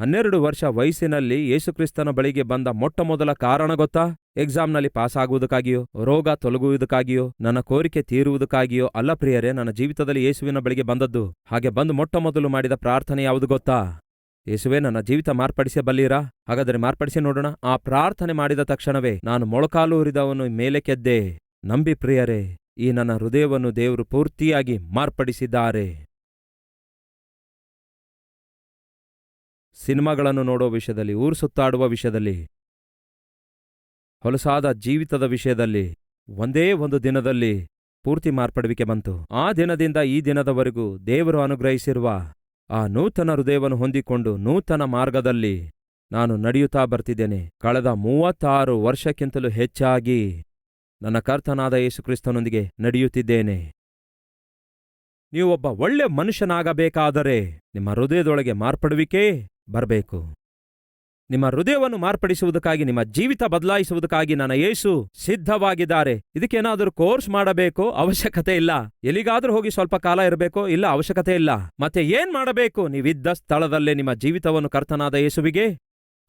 ಹನ್ನೆರಡು ವರ್ಷ ವಯಸ್ಸಿನಲ್ಲಿ ಯೇಸುಕ್ರಿಸ್ತನ ಬಳಿಗೆ ಬಂದ ಮೊಟ್ಟ ಮೊದಲ ಕಾರಣ ಗೊತ್ತಾ? ಎಕ್ಸಾಮ್ನಲ್ಲಿ ಪಾಸ್ ಆಗುವುದಕ್ಕಾಗಿಯೋ ರೋಗ ತೊಲಗುವುದಕ್ಕಾಗಿಯೋ, ನನ್ನ ಕೋರಿಕೆ ತೀರುವುದಕ್ಕಾಗಿಯೋ ಅಲ್ಲ ಪ್ರಿಯರೇ, ನನ್ನ ಜೀವಿತದಲ್ಲಿ ಯೇಸುವಿನ ಬಳಿಗೆ ಬಂದದ್ದು. ಹಾಗೆ ಬಂದು ಮೊಟ್ಟ ಮೊದಲು ಮಾಡಿದ ಪ್ರಾರ್ಥನೆ ಯಾವುದು ಗೊತ್ತಾ? ಯೇಸುವೆ, ನನ್ನ ಜೀವಿತ ಮಾರ್ಪಡಿಸಬಲ್ಲೀರಾ ಹಾಗಾದರೆ ಮಾರ್ಪಡಿಸಿ ನೋಡೋಣ. ಆ ಪ್ರಾರ್ಥನೆ ಮಾಡಿದ ತಕ್ಷಣವೇ ನಾನು ಮೊಳಕಾಲೂರಿದವನು ಮೇಲೆ ಕೆದ್ದೆ. ನಂಬಿ ಪ್ರಿಯರೇ, ಈ ನನ್ನ ಹೃದಯವನ್ನು ದೇವರು ಪೂರ್ತಿಯಾಗಿ ಮಾರ್ಪಡಿಸಿದ್ದಾರೆ. ಸಿನಿಮಾಗಳನ್ನು ನೋಡೋ ವಿಷಯದಲ್ಲಿ, ಊರು ಸುತ್ತಾಡುವ ವಿಷಯದಲ್ಲಿ, ಹೊಲಸಾದ ಜೀವಿತದ ವಿಷಯದಲ್ಲಿ, ಒಂದೇ ಒಂದು ದಿನದಲ್ಲಿ ಪೂರ್ತಿ ಮಾರ್ಪಡುವಿಕೆ ಬಂತು. ಆ ದಿನದಿಂದ ಈ ದಿನದವರೆಗೂ ದೇವರು ಅನುಗ್ರಹಿಸಿರುವ ಆ ನೂತನ ಹೃದಯವನ್ನು ಹೊಂದಿಕೊಂಡು ನೂತನ ಮಾರ್ಗದಲ್ಲಿ ನಾನು ನಡೆಯುತ್ತಾ ಬರ್ತಿದ್ದೇನೆ. ಕಳೆದ ಮೂವತ್ತಾರು ವರ್ಷಕ್ಕಿಂತಲೂ ಹೆಚ್ಚಾಗಿ ನನ್ನ ಕರ್ತನಾದ ಯೇಸುಕ್ರಿಸ್ತನೊಂದಿಗೆ ನಡೆಯುತ್ತಿದ್ದೇನೆ. ನೀವು ಒಬ್ಬ ಒಳ್ಳೆ ಮನುಷ್ಯನಾಗಬೇಕಾದರೆ ನಿಮ್ಮ ಹೃದಯದೊಳಗೆ ಮಾರ್ಪಡುವಿಕೆ ಬರಬೇಕು. ನಿಮ್ಮ ಹೃದಯವನ್ನು ಮಾರ್ಪಡಿಸುವುದಕ್ಕಾಗಿ, ನಿಮ್ಮ ಜೀವಿತ ಬದಲಾಯಿಸುವುದಕ್ಕಾಗಿ ನನ್ನ ಯೇಸು ಸಿದ್ಧವಾಗಿದ್ದಾರೆ. ಇದಕ್ಕೇನಾದರೂ ಕೋರ್ಸ್ ಮಾಡಬೇಕೋ? ಅವಶ್ಯಕತೆ ಇಲ್ಲ. ಎಲ್ಲಿಗಾದ್ರೂ ಹೋಗಿ ಸ್ವಲ್ಪ ಕಾಲ ಇರಬೇಕೋ? ಇಲ್ಲ, ಅವಶ್ಯಕತೆ ಇಲ್ಲ. ಮತ್ತೆ ಏನ್ ಮಾಡಬೇಕು? ನೀವಿದ್ದ ಸ್ಥಳದಲ್ಲೇ ನಿಮ್ಮ ಜೀವಿತವನ್ನು ಕರ್ತನಾದ ಯೇಸುವಿಗೆ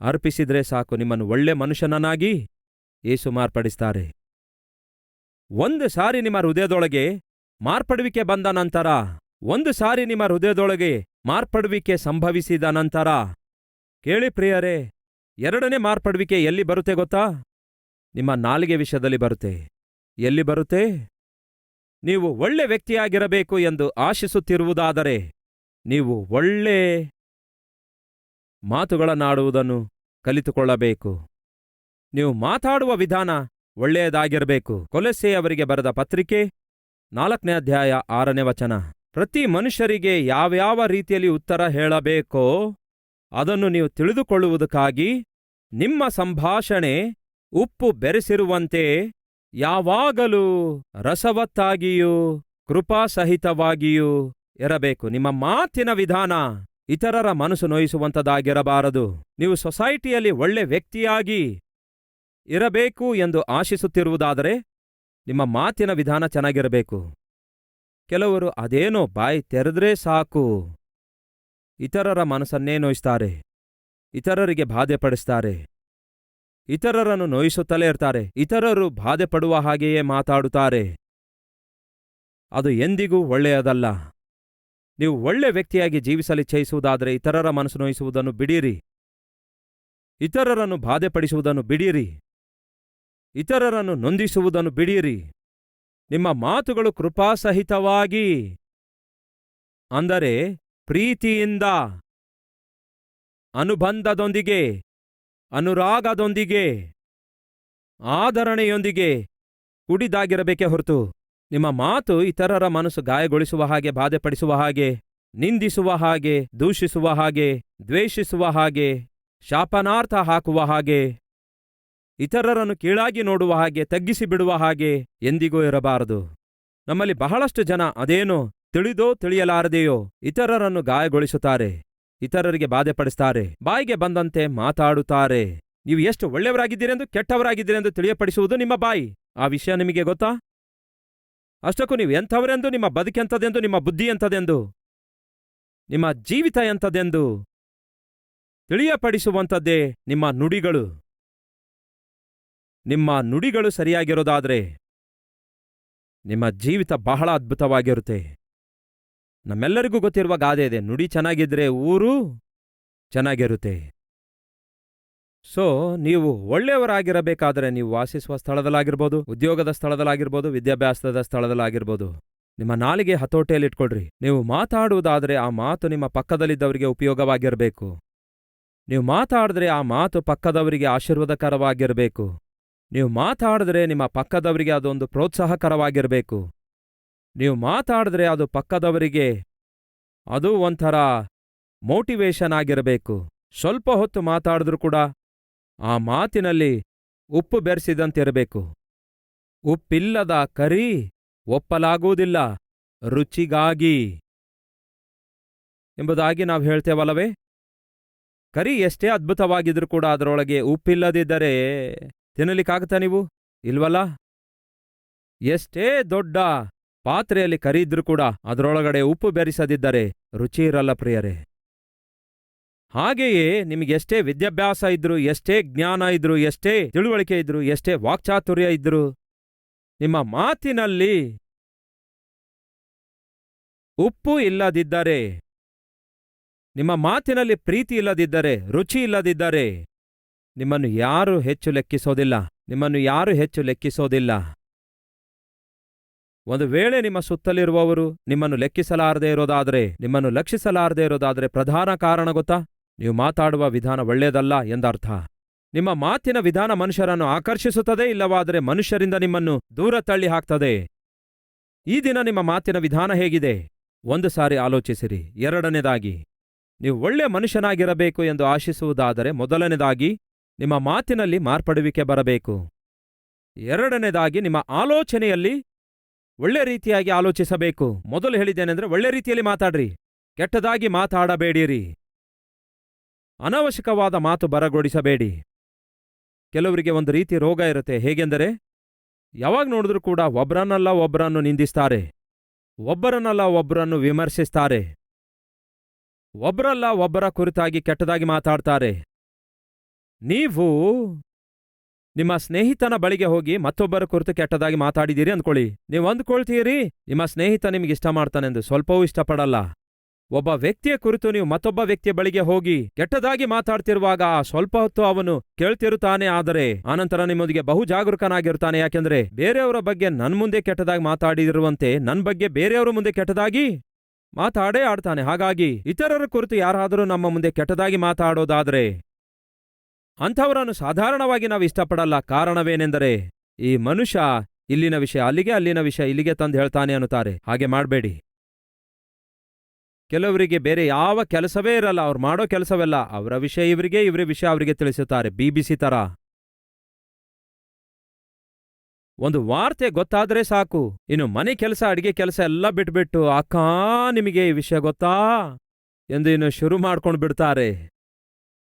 ಅರ್ಪಿಸಿದ್ರೆ ಸಾಕು. ನಿಮ್ಮನ್ನು ಒಳ್ಳೆ ಮನುಷ್ಯನನ್ನಾಗಿ ಯೇಸು ಮಾರ್ಪಡಿಸ್ತಾರೆ. ಒಂದು ಸಾರಿ ನಿಮ್ಮ ಹೃದಯದೊಳಗೆ ಮಾರ್ಪಡುವಿಕೆ ಬಂದ ನಂತರ, ಒಂದು ಸಾರಿ ನಿಮ್ಮ ಹೃದಯದೊಳಗೆ ಮಾರ್ಪಡುವಿಕೆ ಸಂಭವಿಸಿದ ನಂತರ ಕೇಳಿ ಪ್ರಿಯರೇ, ಎರಡನೇ ಮಾರ್ಪಡುವಿಕೆ ಎಲ್ಲಿ ಬರುತ್ತೆ ಗೊತ್ತಾ? ನಿಮ್ಮ ನಾಲಿಗೆ ವಿಷಯದಲ್ಲಿ ಬರುತ್ತೆ. ಎಲ್ಲಿ ಬರುತ್ತೆ? ನೀವು ಒಳ್ಳೆ ವ್ಯಕ್ತಿಯಾಗಿರಬೇಕು ಎಂದು ಆಶಿಸುತ್ತಿರುವುದಾದರೆ, ನೀವು ಒಳ್ಳೆ ಮಾತುಗಳನ್ನಾಡುವುದನ್ನು ಕಲಿತುಕೊಳ್ಳಬೇಕು. ನೀವು ಮಾತಾಡುವ ವಿಧಾನ ಒಳ್ಳೆಯದಾಗಿರಬೇಕು. ಕೊಲೆಸೆಯವರಿಗೆ ಬರೆದ ಪತ್ರಿಕೆ, ನಾಲ್ಕನೇ ಅಧ್ಯಾಯ ಆರನೇ ವಚನ. ಪ್ರತಿ ಮನುಷ್ಯರಿಗೆ ಯಾವ್ಯಾವ ರೀತಿಯಲ್ಲಿ ಉತ್ತರ ಹೇಳಬೇಕೋ ಅದನ್ನು ನೀವು ತಿಳಿದುಕೊಳ್ಳುವುದಕ್ಕಾಗಿ ನಿಮ್ಮ ಸಂಭಾಷಣೆ ಉಪ್ಪು ಬೆರೆಸಿರುವಂತೆ ಯಾವಾಗಲೂ ರಸವತ್ತಾಗಿಯೂ ಕೃಪಾಸಹಿತವಾಗಿಯೂ ಇರಬೇಕು. ನಿಮ್ಮ ಮಾತಿನ ವಿಧಾನ ಇತರರ ಮನಸ್ಸು ನೋಯಿಸುವಂತದಾಗಿರಬಾರದು ನೀವು ಸೊಸೈಟಿಯಲ್ಲಿ ಒಳ್ಳೆ ವ್ಯಕ್ತಿಯಾಗಿ ಇರಬೇಕು ಎಂದು ಆಶಿಸುತ್ತಿರುವುದಾದರೆ ನಿಮ್ಮ ಮಾತಿನ ವಿಧಾನ ಚೆನ್ನಾಗಿರಬೇಕು. ಕೆಲವರು ಅದೇನೋ ಬಾಯಿ ತೆರೆದ್ರೆ ಸಾಕು. ಇತರರ ಮನಸ್ಸನ್ನೇ ನೋಯಿಸ್ತಾರೆ. ಇತರರಿಗೆ ಬಾಧೆಪಡಿಸ್ತಾರೆ. ಇತರರನ್ನು ನೋಯಿಸುತ್ತಲೇ ಇರ್ತಾರೆ. ಇತರರು ಬಾಧೆಪಡುವ ಹಾಗೆಯೇ ಮಾತಾಡುತ್ತಾರೆ. ಅದು ಎಂದಿಗೂ ಒಳ್ಳೆಯದಲ್ಲ. ನೀವು ಒಳ್ಳೆ ವ್ಯಕ್ತಿಯಾಗಿ ಜೀವಿಸಲಿಚ್ಛಯಿಸುವುದಾದರೆ ಇತರರ ಮನಸ್ಸು ನೋಯಿಸುವುದನ್ನು ಬಿಡಿರಿ ಇತರರನ್ನು ಬಾಧೆಪಡಿಸುವುದನ್ನು ಬಿಡಿರಿ ಇತರರನ್ನು ನೊಂದಿಸುವುದನ್ನು ಬಿಡಿರಿ ನಿಮ್ಮ ಮಾತುಗಳು ಕೃಪಾಸಹಿತವಾಗಿ. ಅಂದರೆ ಪ್ರೀತಿಯಿಂದ, ಅನುಬಂಧದೊಂದಿಗೆ, ಅನುರಾಗದೊಂದಿಗೆ ಆಧರಣೆಯೊಂದಿಗೆ ಕುಡಿದಾಗಿರಬೇಕೇ ಹೊರತು ನಿಮ್ಮ ಮಾತು ಇತರರ ಮನಸ್ಸು ಗಾಯಗೊಳಿಸುವ ಹಾಗೆ, ಬಾಧೆಪಡಿಸುವ ಹಾಗೆ, ನಿಂದಿಸುವ ಹಾಗೆ, ದೂಷಿಸುವ ಹಾಗೆ, ದ್ವೇಷಿಸುವ ಹಾಗೆ, ಶಾಪನಾರ್ಥ ಹಾಕುವ ಹಾಗೆ, ಇತರರನ್ನು ಕೀಳಾಗಿ ನೋಡುವ ಹಾಗೆ, ತಗ್ಗಿಸಿ ಬಿಡುವ ಹಾಗೆ ಎಂದಿಗೂ ಇರಬಾರದು. ನಮ್ಮಲ್ಲಿ ಬಹಳಷ್ಟು ಜನ ಅದೇನೋ ತಿಳಿದೋ ತಿಳಿಯಲಾರದೆಯೋ ಇತರರನ್ನು ಗಾಯಗೊಳಿಸುತ್ತಾರೆ, ಇತರರಿಗೆ ಬಾಧೆಪಡಿಸ್ತಾರೆ ಬಾಯಿಗೆ ಬಂದಂತೆ ಮಾತಾಡುತ್ತಾರೆ. ನೀವು ಎಷ್ಟು ಒಳ್ಳೆಯವರಾಗಿದ್ದೀರೆಂದು, ಕೆಟ್ಟವರಾಗಿದ್ದೀರೆಂದು ತಿಳಿಯಪಡಿಸುವುದು ನಿಮ್ಮ ಬಾಯಿ. ಆ ವಿಷಯ ನಿಮಗೆ ಗೊತ್ತಾ? ಅಷ್ಟಕ್ಕೂ ನೀವು ಎಂಥವರೆಂದು, ನಿಮ್ಮ ಬದುಕೆಂಥದೆಂದು ನಿಮ್ಮ ಬುದ್ಧಿ ಎಂಥದೆಂದು, ನಿಮ್ಮ ಜೀವಿತ ಎಂಥದೆಂದು ತಿಳಿಯಪಡಿಸುವಂಥದ್ದೇ ನಿಮ್ಮ ನುಡಿಗಳು. ನಿಮ್ಮ ನುಡಿಗಳು ಸರಿಯಾಗಿರೋದಾದರೆ ನಿಮ್ಮ ಜೀವಿತ ಬಹಳ ಅದ್ಭುತವಾಗಿರುತ್ತೆ. ನಮ್ಮೆಲ್ಲರಿಗೂ ಗೊತ್ತಿರುವ ಗಾದೆ ಇದೆ. ನುಡಿ ಚೆನ್ನಾಗಿದ್ರೆ ಊರು ಚೆನ್ನಾಗಿರುತ್ತೆ. ಸೊ ನೀವು ಒಳ್ಳೆಯವರಾಗಿರಬೇಕಾದ್ರೆ ನೀವು ವಾಸಿಸುವ ಸ್ಥಳದಲ್ಲಾಗಿರ್ಬೋದು, ಉದ್ಯೋಗದ ಸ್ಥಳದಲ್ಲಾಗಿರ್ಬೋದು, ವಿದ್ಯಾಭ್ಯಾಸದ ಸ್ಥಳದಲ್ಲಾಗಿರ್ಬೋದು. ನಿಮ್ಮ ನಾಲಿಗೆ ಹತೋಟಿಯಲ್ಲಿಟ್ಕೊಳ್ರಿ. ನೀವು ಮಾತಾಡುವುದಾದ್ರೆ ಆ ಮಾತು ನಿಮ್ಮ ಪಕ್ಕದಲ್ಲಿದ್ದವರಿಗೆ ಉಪಯೋಗವಾಗಿರಬೇಕು. ನೀವು ಮಾತಾಡಿದ್ರೆ ಆ ಮಾತು ಪಕ್ಕದವರಿಗೆ ಆಶೀರ್ವಾದಕರವಾಗಿರಬೇಕು. ನೀವು ಮಾತಾಡಿದ್ರೆ ನಿಮ್ಮ ಪಕ್ಕದವರಿಗೆ ಅದೊಂದು ಪ್ರೋತ್ಸಾಹಕರವಾಗಿರಬೇಕು. ನೀವು ಮಾತಾಡಿದ್ರೆ ಅದು ಪಕ್ಕದವರಿಗೆ ಅದು ಒಂಥರ ಮೋಟಿವೇಶನ್ ಆಗಿರಬೇಕು. ಸ್ವಲ್ಪ ಹೊತ್ತು ಮಾತಾಡಿದ್ರೂ ಕೂಡ ಆ ಮಾತಿನಲ್ಲಿ ಉಪ್ಪು ಬೆರೆಸಿದಂತಿರಬೇಕು. ಉಪ್ಪಿಲ್ಲದ ಕರಿ ಒಪ್ಪಲಾಗುವುದಿಲ್ಲ. ರುಚಿಗಾಗಿ ಎಂಬುದಾಗಿ ನಾವು ಹೇಳ್ತೇವಲ್ಲವೇ? ಕರಿ ಎಷ್ಟೇ ಅದ್ಭುತವಾಗಿದ್ರೂ ಕೂಡ ಅದರೊಳಗೆ ಉಪ್ಪಿಲ್ಲದಿದ್ದರೆ ತಿನ್ನಲಿಕ್ಕಾಗತ್ತಾ ನೀವು? ಇಲ್ವಲ್ಲ? ಎಷ್ಟೇ ದೊಡ್ಡ ಪಾತ್ರೆಯಲ್ಲಿ ಕರಿಯಿದ್ರೂ ಕೂಡ ಅದರೊಳಗಡೆ ಉಪ್ಪು ಬೆರೆಸದಿದ್ದರೆ ರುಚಿ ಇರಲ್ಲ ಪ್ರಿಯರೇ. ಹಾಗೆಯೇ ನಿಮಗೆಷ್ಟೇ ವಿದ್ಯಾಭ್ಯಾಸ ಇದ್ರು, ಎಷ್ಟೇ ಜ್ಞಾನ ಇದ್ರು, ಎಷ್ಟೇ ತಿಳುವಳಿಕೆ ಇದ್ರು, ಎಷ್ಟೇ ವಾಕ್ಚಾತುರ್ಯ ಇದ್ರು, ನಿಮ್ಮ ಮಾತಿನಲ್ಲಿ ಉಪ್ಪು ಇಲ್ಲದಿದ್ದರೆ, ನಿಮ್ಮ ಮಾತಿನಲ್ಲಿ ಪ್ರೀತಿ ಇಲ್ಲದಿದ್ದರೆ, ರುಚಿ ಇಲ್ಲದಿದ್ದರೆ ನಿಮ್ಮನ್ನು ಯಾರು ಹೆಚ್ಚು ಲೆಕ್ಕಿಸೋದಿಲ್ಲ, ನಿಮ್ಮನ್ನು ಯಾರು ಹೆಚ್ಚು ಲೆಕ್ಕಿಸೋದಿಲ್ಲ. ಒಂದು ವೇಳೆ ನಿಮ್ಮ ಸುತ್ತಲಿರುವವರು ನಿಮ್ಮನ್ನು ಲೆಕ್ಕಿಸಲಾರದೆ ಇರೋದಾದರೆ, ನಿಮ್ಮನ್ನು ಲಕ್ಷಿಸಲಾರದೆ ಇರೋದಾದರೆ ಪ್ರಧಾನ ಕಾರಣ ಗೊತ್ತಾ? ನೀವು ಮಾತಾಡುವ ವಿಧಾನ ಒಳ್ಳೆಯದಲ್ಲ ಎಂದರ್ಥ. ನಿಮ್ಮ ಮಾತಿನ ವಿಧಾನ ಮನುಷ್ಯರನ್ನು ಆಕರ್ಷಿಸುತ್ತದೆ ಇಲ್ಲವಾದರೆ ಮನುಷ್ಯರಿಂದ ನಿಮ್ಮನ್ನು ದೂರ ತಳ್ಳಿ ಹಾಕ್ತದೆ. ಈ ದಿನ ನಿಮ್ಮ ಮಾತಿನ ವಿಧಾನ ಹೇಗಿದೆ? ಒಂದು ಸಾರಿ ಆಲೋಚಿಸಿರಿ. ಎರಡನೇದಾಗಿ, ನೀವು ಒಳ್ಳೆ ಮನುಷ್ಯನಾಗಿರಬೇಕು ಎಂದು ಆಶಿಸುವುದಾದರೆ ಮೊದಲನೇದಾಗಿ, ನಿಮ್ಮ ಮಾತಿನಲ್ಲಿ ಮಾರ್ಪಡುವಿಕೆ ಬರಬೇಕು. ಎರಡನೇದಾಗಿ, ನಿಮ್ಮ ಆಲೋಚನೆಯಲ್ಲಿ ಒಳ್ಳೆ ರೀತಿಯಾಗಿ ಆಲೋಚಿಸಬೇಕು. ಮೊದಲು ಹೇಳಿದ್ದೇನೆಂದ್ರೆ, ಒಳ್ಳೆ ರೀತಿಯಲ್ಲಿ ಮಾತಾಡ್ರಿ. ಕೆಟ್ಟದಾಗಿ ಮಾತಾಡಬೇಡಿರಿ. ಅನವಶ್ಯಕವಾದ ಮಾತು ಬರಗೊಡಿಸಬೇಡಿ. ಕೆಲವರಿಗೆ ಒಂದು ರೀತಿ ರೋಗ ಇರುತ್ತೆ. ಹೇಗೆಂದರೆ, ಯಾವಾಗ ನೋಡಿದ್ರೂ ಕೂಡ ಒಬ್ಬರನ್ನಲ್ಲ ಒಬ್ಬರನ್ನು ನಿಂದಿಸ್ತಾರೆ. ಒಬ್ಬರನ್ನಲ್ಲ ಒಬ್ಬರನ್ನು ವಿಮರ್ಶಿಸ್ತಾರೆ. ಒಬ್ಬರಲ್ಲ ಒಬ್ಬರ ಕುರಿತಾಗಿ ಕೆಟ್ಟದಾಗಿ ಮಾತಾಡ್ತಾರೆ. ನೀವು ನಿಮ್ಮ ಸ್ನೇಹಿತನ ಬಳಿಗೆ ಹೋಗಿ ಮತ್ತೊಬ್ಬರ ಕುರಿತು ಕೆಟ್ಟದಾಗಿ ಮಾತಾಡಿದ್ದೀರಿ ಅಂದ್ಕೊಳ್ಳಿ. ನೀವು ಅಂದ್ಕೊಳ್ತೀರಿ, ನಿಮ್ಮ ಸ್ನೇಹಿತ ನಿಮಗೆ ಇಷ್ಟ ಮಾಡ್ತಾನೆಂದು. ಸ್ವಲ್ಪವೂ ಇಷ್ಟಪಡಲ್ಲ. ಒಬ್ಬ ವ್ಯಕ್ತಿಯ ಕುರಿತು ನೀವು ಮತ್ತೊಬ್ಬ ವ್ಯಕ್ತಿಯ ಬಳಿಗೆ ಹೋಗಿ ಕೆಟ್ಟದಾಗಿ ಮಾತಾಡ್ತಿರುವಾಗ ಆ ಸ್ವಲ್ಪ ಹೊತ್ತು ಅವನು ಕೇಳ್ತಿರುತ್ತಾನೆ, ಆದರೆ ಆನಂತರ ನಿಮ್ಮೊಂದಿಗೆ ಬಹು ಜಾಗರೂಕನಾಗಿರುತ್ತಾನೆ. ಯಾಕೆಂದ್ರೆ ಬೇರೆಯವರ ಬಗ್ಗೆ ನನ್ ಮುಂದೆ ಕೆಟ್ಟದಾಗಿ ಮಾತಾಡಿರುವಂತೆ ನನ್ ಬಗ್ಗೆ ಬೇರೆಯವರ ಮುಂದೆ ಕೆಟ್ಟದಾಗಿ ಮಾತಾಡೇ ಆಡ್ತಾನೆ. ಹಾಗಾಗಿ ಇತರರ ಕುರಿತು ಯಾರಾದರೂ ನಮ್ಮ ಮುಂದೆ ಕೆಟ್ಟದಾಗಿ ಮಾತಾಡೋದಾದ್ರೆ ಅಂಥವರನ್ನು ಸಾಧಾರಣವಾಗಿ ನಾವು ಇಷ್ಟಪಡಲ್ಲ. ಕಾರಣವೇನೆಂದರೆ, ಈ ಮನುಷ್ಯ ಇಲ್ಲಿನ ವಿಷಯ ಅಲ್ಲಿಗೆ, ಅಲ್ಲಿನ ವಿಷಯ ಇಲ್ಲಿಗೆ ತಂದು ಹೇಳ್ತಾನೆ ಅನ್ನುತ್ತಾರೆ. ಹಾಗೆ ಮಾಡಬೇಡಿ. ಕೆಲವರಿಗೆ ಬೇರೆ ಯಾವ ಕೆಲಸವೇ ಇರಲ್ಲ, ಅವ್ರು ಮಾಡೋ ಕೆಲಸವೆಲ್ಲ. ಅವರ ವಿಷಯ ಇವರಿಗೆ, ಇವರ ವಿಷಯ ಅವರಿಗೆ ತಿಳಿಸುತ್ತಾರೆ. ಬಿಬಿಸಿ ತರ. ಒಂದು ವಾರ್ತೆ ಗೊತ್ತಾದ್ರೆ ಸಾಕು. ಇನ್ನು ಮನೆ ಕೆಲಸ, ಅಡಿಗೆ ಕೆಲಸ ಎಲ್ಲ ಬಿಟ್ಬಿಟ್ಟು ಅಕ್ಕ ನಿಮಗೆ ಈ ವಿಷಯ ಗೊತ್ತಾ? ಎಂದು ಇನ್ನು ಶುರು ಮಾಡ್ಕೊಂಡು ಬಿಡ್ತಾರೆ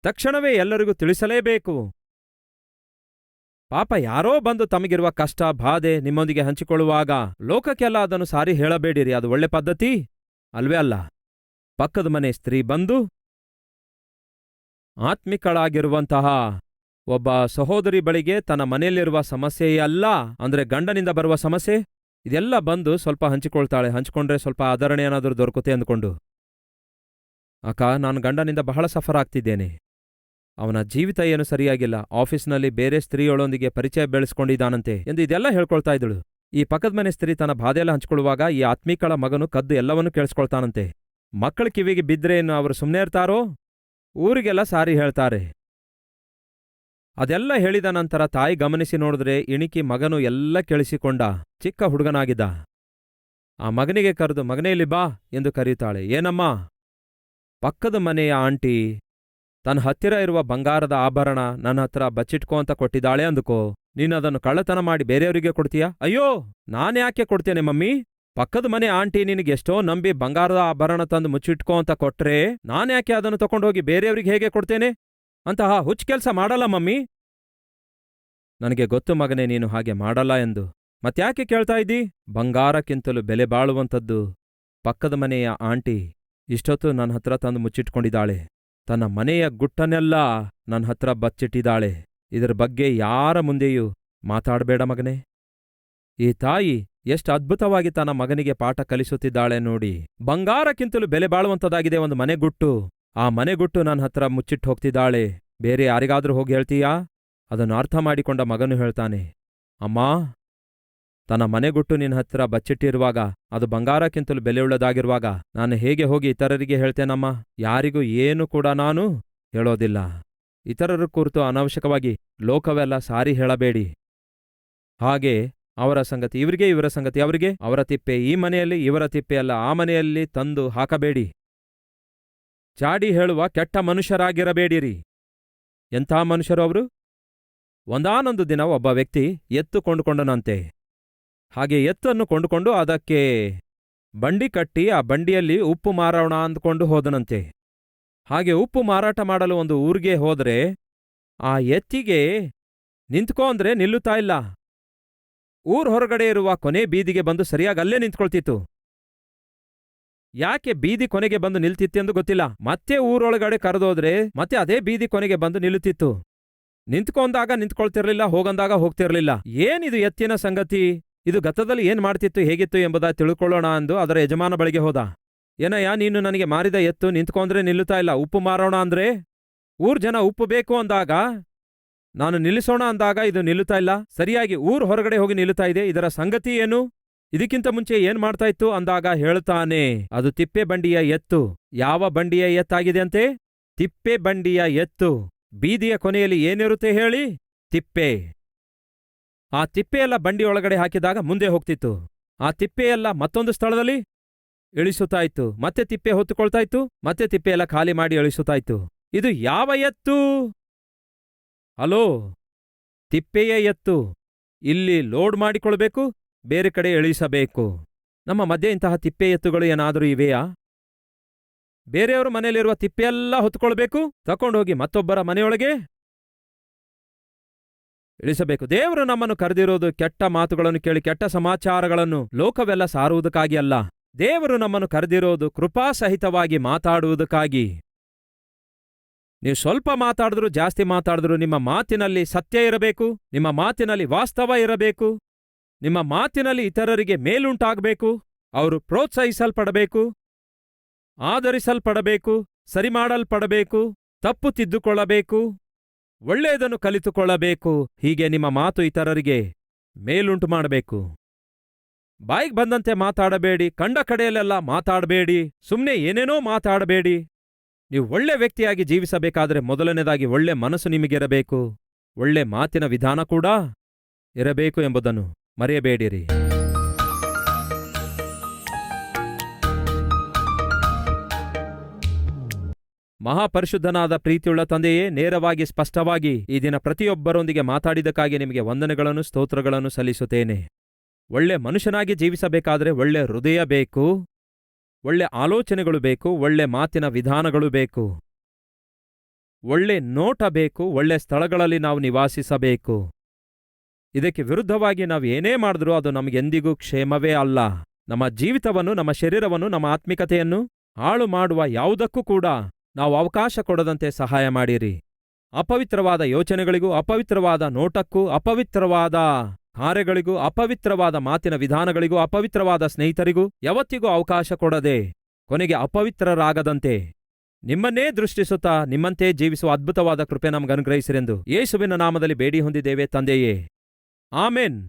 ತಕ್ಷಣವೇ ಎಲ್ಲರಿಗೂ ತಿಳಿಸಲೇಬೇಕು. ಪಾಪ ಯಾರೋ ಬಂದು ತಮಗಿರುವ ಕಷ್ಟ, ಬಾಧೆ ನಿಮ್ಮೊಂದಿಗೆ ಹಂಚಿಕೊಳ್ಳುವಾಗ ಲೋಕಕ್ಕೆಲ್ಲ ಅದನ್ನು ಸಾರಿ ಹೇಳಬೇಡಿರಿ. ಅದು ಒಳ್ಳೆ ಪದ್ಧತಿ? ಅಲ್ವೇ ಅಲ್ಲ. ಪಕ್ಕದ ಮನೆ ಸ್ತ್ರೀ ಬಂದು ಆತ್ಮಿಕಳಾಗಿರುವಂತಹ ಒಬ್ಬ ಸಹೋದರಿ ಬಳಿಗೆ ತನ್ನ ಮನೆಯಲ್ಲಿರುವ ಸಮಸ್ಯೆಯಲ್ಲ ಅಂದ್ರೆ ಗಂಡನಿಂದ ಬರುವ ಸಮಸ್ಯೆ, ಇದೆಲ್ಲ ಬಂದು ಸ್ವಲ್ಪ ಹಂಚಿಕೊಳ್ತಾಳೆ. ಹಂಚಿಕೊಂಡ್ರೆ ಸ್ವಲ್ಪ ಆಧರಣೆ ಏನಾದರೂ ದೊರಕುತ್ತೆ ಅಂದ್ಕೊಂಡು. ಅಕ್ಕ, ನಾನು ಗಂಡನಿಂದ ಬಹಳ ಸಫರ್ ಆಗ್ತಿದ್ದೇನೆ. ಅವನ ಜೀವಿತ ಏನು ಸರಿಯಾಗಿಲ್ಲ. ಆಫೀಸ್ನಲ್ಲಿ ಬೇರೆ ಸ್ತ್ರೀಯೊಳೊಂದಿಗೆ ಪರಿಚಯ ಬೆಳೆಸ್ಕೊಂಡಿದ್ದಾನಂತೆ ಎಂದು ಇದೆಲ್ಲ ಹೇಳ್ಕೊಳ್ತಾ ಇದ್ದಳು. ಈ ಪಕ್ಕದ ಮನೆ ಸ್ತ್ರೀ ತನ್ನ ಬಾಧೆಯೆಲ್ಲ ಹಂಚಿಕೊಳ್ಳುವಾಗ ಈ ಆತ್ಮೀಕಳ ಮಗನು ಕದ್ದು ಎಲ್ಲವನ್ನೂ ಕೇಳಿಸ್ಕೊಳ್ತಾನಂತೆ. ಮಕ್ಕಳ ಕಿವಿಗೆ ಬಿದ್ರೆ ಏನು ಅವರು ಸುಮ್ಮನೆ ಇರ್ತಾರೋ? ಊರಿಗೆಲ್ಲ ಸಾರಿ ಹೇಳ್ತಾರೆ. ಅದೆಲ್ಲ ಹೇಳಿದ ನಂತರ ತಾಯಿ ಗಮನಿಸಿ ನೋಡಿದ್ರೆ ಇಣಿಕಿ ಮಗನು ಎಲ್ಲ ಕೇಳಿಸಿಕೊಂಡ. ಚಿಕ್ಕ ಹುಡುಗನಾಗಿದ್ದ. ಆ ಮಗನಿಗೆ ಕರೆದು ಮಗನೇಲಿ ಬಾ ಎಂದು ಕರೆಯುತ್ತಾಳೆ. ಏನಮ್ಮ? ಪಕ್ಕದ ಮನೆಯ ಆಂಟಿ ತನ್ನ ಹತ್ತಿರ ಇರುವ ಬಂಗಾರದ ಆಭರಣ ನನ್ನ ಹತ್ರ ಬಚ್ಚಿಟ್ಕೋ ಅಂತ ಕೊಟ್ಟಿದ್ದಾಳೆ ಅಂದುಕೋ. ನೀನದನ್ನು ಕಳ್ಳತನ ಮಾಡಿ ಬೇರೆಯವರಿಗೆ ಕೊಡ್ತೀಯಾ? ಅಯ್ಯೋ ನಾನ್ಯಾಕೆ ಕೊಡ್ತೇನೆ ಮಮ್ಮಿ? ಪಕ್ಕದ ಮನೆ ಆಂಟಿ ನಿನಗೆ ಎಷ್ಟೋ ನಂಬಿ ಬಂಗಾರದ ಆಭರಣ ತಂದು ಮುಚ್ಚಿಟ್ಕೋ ಅಂತ ಕೊಟ್ರೆ ನಾನ್ಯಾಕೆ ಅದನ್ನು ತಗೊಂಡೋಗಿ ಬೇರೆಯವರಿಗೆ ಹೇಗೆ ಕೊಡ್ತೇನೆ? ಅಂತಹ ಹುಚ್ಚ ಕೆಲಸ ಮಾಡಲ್ಲ ಮಮ್ಮಿ. ನನಗೆ ಗೊತ್ತು ಮಗನೇ, ನೀನು ಹಾಗೆ ಮಾಡಲ್ಲ ಎಂದು. ಮತ್ಯಾಕೆ ಕೇಳ್ತಾ ಇದ್ದಿ? ಬಂಗಾರಕ್ಕಿಂತಲೂ ಬೆಲೆ ಬಾಳುವಂಥದ್ದು ಪಕ್ಕದ ಮನೆಯ ಆಂಟಿ ಇಷ್ಟೊತ್ತು ನನ್ನ ಹತ್ರ ತಂದು ಮುಚ್ಚಿಟ್ಕೊಂಡಿದ್ದಾಳೆ. ತನ್ನ ಮನೆಯ ಗುಟ್ಟನೆಲ್ಲ ನನ್ನ ಹತ್ರ ಬಚ್ಚಿಟ್ಟಿದ್ದಾಳೆ. ಇದರ ಬಗ್ಗೆ ಯಾರ ಮುಂದೆಯೂ ಮಾತಾಡಬೇಡ ಮಗನೇ. ಈ ತಾಯಿ ಎಷ್ಟು ಅದ್ಭುತವಾಗಿ ತನ್ನ ಮಗನಿಗೆ ಪಾಠ ಕಲಿಸುತ್ತಿದ್ದಾಳೆ ನೋಡಿ. ಬಂಗಾರಕ್ಕಿಂತಲೂ ಬೆಲೆ ಬಾಳುವಂಥದ್ದಾಗಿದೆ ಒಂದು ಮನೆಗುಟ್ಟು. ಆ ಮನೆಗುಟ್ಟು ನನ್ನ ಹತ್ರ ಮುಚ್ಚಿಟ್ಟು ಹೋಗ್ತಿದ್ದಾಳೆ. ಬೇರೆ ಯಾರಿಗಾದ್ರೂ ಹೋಗಿ ಹೇಳ್ತೀಯಾ? ಅದನ್ನು ಅರ್ಥ ಮಾಡಿಕೊಂಡ ಮಗನು ಹೇಳ್ತಾನೆ, ಅಮ್ಮಾ ತನ್ನ ಮನೆಗುಟ್ಟು ನಿನ್ನ ಹತ್ರ ಬಚ್ಚಿಟ್ಟಿರುವಾಗ, ಅದು ಬಂಗಾರಕ್ಕಿಂತಲೂ ಬೆಲೆಯುಳ್ಳದಾಗಿರುವಾಗ, ನಾನು ಹೇಗೆ ಹೋಗಿ ಇತರರಿಗೆ ಹೇಳ್ತೇನಮ್ಮ? ಯಾರಿಗೂ ಏನು ಕೂಡ ನಾನು ಹೇಳೋದಿಲ್ಲ. ಇತರರ ಕುರಿತು ಅನವಶ್ಯಕವಾಗಿ ಲೋಕವೆಲ್ಲ ಸಾರಿ ಹೇಳಬೇಡಿ. ಹಾಗೆ ಅವರ ಸಂಗತಿ ಇವರಿಗೆ, ಇವರ ಸಂಗತಿ ಅವರಿಗೆ, ಅವರ ತಿಪ್ಪೆ ಈ ಮನೆಯಲ್ಲಿ, ಇವರ ತಿಪ್ಪೆ ಅಲ್ಲ, ಆ ಮನೆಯಲ್ಲಿ ತಂದು ಹಾಕಬೇಡಿ. ಚಾಡಿ ಹೇಳುವ ಕೆಟ್ಟ ಮನುಷ್ಯರಾಗಿರಬೇಡಿರಿ. ಎಂಥ ಮನುಷ್ಯರು ಅವರು? ಒಂದಾನೊಂದು ದಿನ ಒಬ್ಬ ವ್ಯಕ್ತಿ ಎತ್ತು ಕೊಂಡುಕೊಂಡನಂತೆ. ಹಾಗೆ ಎತ್ತನ್ನು ಕೊಂಡುಕೊಂಡು ಅದಕ್ಕೆ ಬಂಡಿ ಕಟ್ಟಿ ಆ ಬಂಡಿಯಲ್ಲಿ ಉಪ್ಪು ಮಾರೋಣ ಅಂದ್ಕೊಂಡು ಹೋದನಂತೆ. ಹಾಗೆ ಉಪ್ಪು ಮಾರಾಟ ಮಾಡಲು ಒಂದು ಊರಿಗೆ ಹೋದರೆ ಆ ಎತ್ತಿಗೆ ನಿಂತ್ಕೋ ಅಂದ್ರೆ ನಿಲ್ಲುತ್ತಾ ಇಲ್ಲ. ಊರ್ ಹೊರಗಡೆ ಇರುವ ಕೊನೆ ಬೀದಿಗೆ ಬಂದು ಸರಿಯಾಗಿ ಅಲ್ಲೇ ನಿಂತ್ಕೊಳ್ತಿತ್ತು. ಯಾಕೆ ಬೀದಿ ಕೊನೆಗೆ ಬಂದು ನಿಲ್ತಿತ್ತೆಂದು ಗೊತ್ತಿಲ್ಲ. ಮತ್ತೆ ಊರೊಳಗಡೆ ಕರೆದೋದ್ರೆ ಮತ್ತೆ ಅದೇ ಬೀದಿ ಕೊನೆಗೆ ಬಂದು ನಿಲ್ಲುತ್ತಿತ್ತು. ನಿಂತ್ಕೊಂಡಾಗ ನಿಂತ್ಕೊಳ್ತಿರ್ಲಿಲ್ಲ, ಹೋಗಂದಾಗ ಹೋಗ್ತಿರ್ಲಿಲ್ಲ. ಏನಿದು ಎತ್ತಿನ ಸಂಗತಿ? ಇದು ಗತದಲ್ಲಿ ಏನು ಮಾಡ್ತಿತ್ತು, ಹೇಗಿತ್ತು ಎಂಬುದ ತಿಳ್ಕೊಳ್ಳೋಣ ಅಂದು ಅದರ ಯಜಮಾನ ಬಳಿಗೆ ಹೋದ. ಏನಯ್ಯ, ನೀನು ನನಗೆ ಮಾರಿದ ಎತ್ತು ನಿಂತ್ಕೊಂಡ್ರೆ ನಿಲ್ಲುತ್ತಾ ಇಲ್ಲ, ಉಪ್ಪು ಮಾರೋಣ ಅಂದ್ರೆ? ಊರ್ ಜನ ಉಪ್ಪು ಬೇಕು ಅಂದಾಗ? ನಾನು ನಿಲ್ಲಿಸೋಣ ಅಂದಾಗ ಇದು ನಿಲ್ಲುತ್ತಾ ಇಲ್ಲ. ಸರಿಯಾಗಿ ಊರ್ ಹೊರಗಡೆ ಹೋಗಿ ನಿಲ್ಲುತ್ತಾ ಇದೆ, ಇದರ ಸಂಗತಿ ಏನು? ಇದಕ್ಕಿಂತ ಮುಂಚೆ ಏನ್ ಮಾಡ್ತಾ ಇತ್ತು ಅಂದಾಗ ಹೇಳ್ತಾನೆ, ಅದು ತಿಪ್ಪೆ ಬಂಡಿಯ ಎತ್ತು. ಯಾವ ಬಂಡಿಯ ಎತ್ತಾಗಿದೆ ಅಂತೆ? ತಿಪ್ಪೆ ಬಂಡಿಯ ಎತ್ತು. ಬೀದಿಯ ಕೊನೆಯಲ್ಲಿ ಏನಿರುತ್ತೆ ಹೇಳಿ? ತಿಪ್ಪೆ. ಆ ತಿಪ್ಪೆಯೆಲ್ಲ ಬಂಡಿ ಒಳಗಡೆ ಹಾಕಿದಾಗ ಮುಂದೆ ಹೋಗ್ತಿತ್ತು. ಆ ತಿಪ್ಪೆಯೆಲ್ಲ ಮತ್ತೊಂದು ಸ್ಥಳದಲ್ಲಿ ಇಳಿಸುತ್ತಾ ಇತ್ತು ಮತ್ತೆ ತಿಪ್ಪೆ ಹೊತ್ತುಕೊಳ್ತಾ ಇತ್ತು ಮತ್ತೆ ತಿಪ್ಪೆಯೆಲ್ಲ ಖಾಲಿ ಮಾಡಿ ಇಳಿಸುತ್ತಾ ಇತ್ತು ಇದು ಯಾವ ಎತ್ತು? ಹಲೋ, ತಿಪ್ಪೆಯ ಎತ್ತು. ಇಲ್ಲಿ ಲೋಡ್ ಮಾಡಿಕೊಳ್ಬೇಕು, ಬೇರೆ ಕಡೆ ಇಳಿಸಬೇಕು. ನಮ್ಮ ಮಧ್ಯೆ ಇಂತಹ ತಿಪ್ಪೆ ಎತ್ತುಗಳು ಏನಾದರೂ ಇವೆಯಾ? ಬೇರೆಯವರ ಮನೆಯಲ್ಲಿರುವ ತಿಪ್ಪೆಯೆಲ್ಲ ಹೊತ್ಕೊಳ್ಬೇಕು ತಕೊಂಡೋಗಿ ಮತ್ತೊಬ್ಬರ ಮನೆಯೊಳಗೆ ಇಳಿಸಬೇಕು. ದೇವರು ನಮ್ಮನ್ನು ಕರೆದಿರೋದು ಕೆಟ್ಟ ಮಾತುಗಳನ್ನು ಕೇಳಿ ಕೆಟ್ಟ ಸಮಾಚಾರಗಳನ್ನು ಲೋಕವೆಲ್ಲ ಸಾರುವುದಕ್ಕಾಗಿ ಅಲ್ಲ. ದೇವರು ನಮ್ಮನ್ನು ಕರೆದಿರೋದು ಕೃಪಾಸಹಿತವಾಗಿ ಮಾತಾಡುವುದಕ್ಕಾಗಿ. ನೀವು ಸ್ವಲ್ಪ ಮಾತಾಡಿದ್ರೂ ಜಾಸ್ತಿ ಮಾತಾಡಿದ್ರೂ ನಿಮ್ಮ ಮಾತಿನಲ್ಲಿ ಸತ್ಯ ಇರಬೇಕು, ನಿಮ್ಮ ಮಾತಿನಲ್ಲಿ ವಾಸ್ತವ ಇರಬೇಕು, ನಿಮ್ಮ ಮಾತಿನಲ್ಲಿ ಇತರರಿಗೆ ಮೇಲುಂಟಾಗಬೇಕು, ಅವರು ಪ್ರೋತ್ಸಾಹಿಸಲ್ಪಡಬೇಕು ಆದರಿಸಲ್ಪಡಬೇಕು ಸರಿಮಾಡಲ್ಪಡಬೇಕು, ತಪ್ಪು ತಿದ್ದುಕೊಳ್ಳಬೇಕು ಒಳ್ಳೆಯದನ್ನು ಕಲಿತುಕೊಳ್ಳಬೇಕು, ಹೀಗೆ ನಿಮ್ಮ ಮಾತು ಇತರರಿಗೆ ಮೇಲುಂಟು ಮಾಡಬೇಕು. ಬಾಯಿಗೆ ಬಂದಂತೆ ಮಾತಾಡಬೇಡಿ, ಕಂಡ ಕಡೆಯಲ್ಲೆಲ್ಲ ಮಾತಾಡಬೇಡಿ ಸುಮ್ಮನೆ ಏನೇನೋ ಮಾತಾಡಬೇಡಿ. ನೀವು ಒಳ್ಳೆ ವ್ಯಕ್ತಿಯಾಗಿ ಜೀವಿಸಬೇಕಾದರೆ ಮೊದಲನೇದಾಗಿ ಒಳ್ಳೆ ಮನಸ್ಸು ನಿಮಗಿರಬೇಕು, ಒಳ್ಳೆ ಮಾತಿನ ವಿಧಾನ ಕೂಡ ಇರಬೇಕು ಎಂಬುದನ್ನು ಮರೆಯಬೇಡಿರಿ. ಮಹಾಪರಿಶುದ್ಧನಾದ ಪ್ರೀತಿಯುಳ್ಳ ತಂದೆಯೇ, ನೇರವಾಗಿ, ಸ್ಪಷ್ಟವಾಗಿ ಈ ದಿನ ಪ್ರತಿಯೊಬ್ಬರೊಂದಿಗೆ ಮಾತಾಡಿದಕ್ಕಾಗಿ ನಿಮಗೆ ವಂದನೆಗಳನ್ನು, ಸ್ತೋತ್ರಗಳನ್ನು ಸಲ್ಲಿಸುತ್ತೇನೆ. ಒಳ್ಳೆ ಮನುಷ್ಯನಾಗಿ ಜೀವಿಸಬೇಕಾದರೆ ಒಳ್ಳೆ ಹೃದಯ ಬೇಕು, ಒಳ್ಳೆ ಆಲೋಚನೆಗಳು ಬೇಕು, ಒಳ್ಳೆ ಮಾತಿನ ವಿಧಾನಗಳು ಬೇಕು, ಒಳ್ಳೆ ನೋಟ ಬೇಕು, ಒಳ್ಳೆ ಸ್ಥಳಗಳಲ್ಲಿ ನಾವು ನಿವಾಸಿಸಬೇಕು. ಇದಕ್ಕೆ ವಿರುದ್ಧವಾಗಿ ನಾವು ಏನೇ ಮಾಡಿದ್ರೂ ಅದು ನಮಗೆಂದಿಗೂ ಕ್ಷೇಮವೇ ಅಲ್ಲ. ನಮ್ಮ ಜೀವಿತವನ್ನು, ನಮ್ಮ ಶರೀರವನ್ನು, ನಮ್ಮ ಆತ್ಮಿಕತೆಯನ್ನು ಹಾಳು ಮಾಡುವ ಯಾವುದಕ್ಕೂ ಕೂಡ ನಾವು ಅವಕಾಶ ಕೊಡದಂತೆ ಸಹಾಯ ಮಾಡಿರಿ. ಅಪವಿತ್ರವಾದ ಯೋಚನೆಗಳಿಗೂ ಅಪವಿತ್ರವಾದ ನೋಟಕ್ಕೂ ಅಪವಿತ್ರವಾದ ಕಾರ್ಯಗಳಿಗೂ ಅಪವಿತ್ರವಾದ ಮಾತಿನ ವಿಧಾನಗಳಿಗೂ ಅಪವಿತ್ರವಾದ ಸ್ನೇಹಿತರಿಗೂ ಯಾವತ್ತಿಗೂ ಅವಕಾಶ ಕೊಡದೆ ಕೊನೆಗೆ ಅಪವಿತ್ರರಾಗದಂತೆ ನಿಮ್ಮನ್ನೇ ದೃಷ್ಟಿಸುತ್ತಾ ನಿಮ್ಮಂತೆ ಜೀವಿಸುವ ಅದ್ಭುತವಾದ ಕೃಪೆ ನಮಗನುಗ್ರಹಿಸಿರೆಂದು ಯೇಸುವಿನ ನಾಮದಲ್ಲಿ ಬೇಡಿ ಹೊಂದಿದ್ದೇವೆ ತಂದೆಯೇ. ಆಮೇನ್.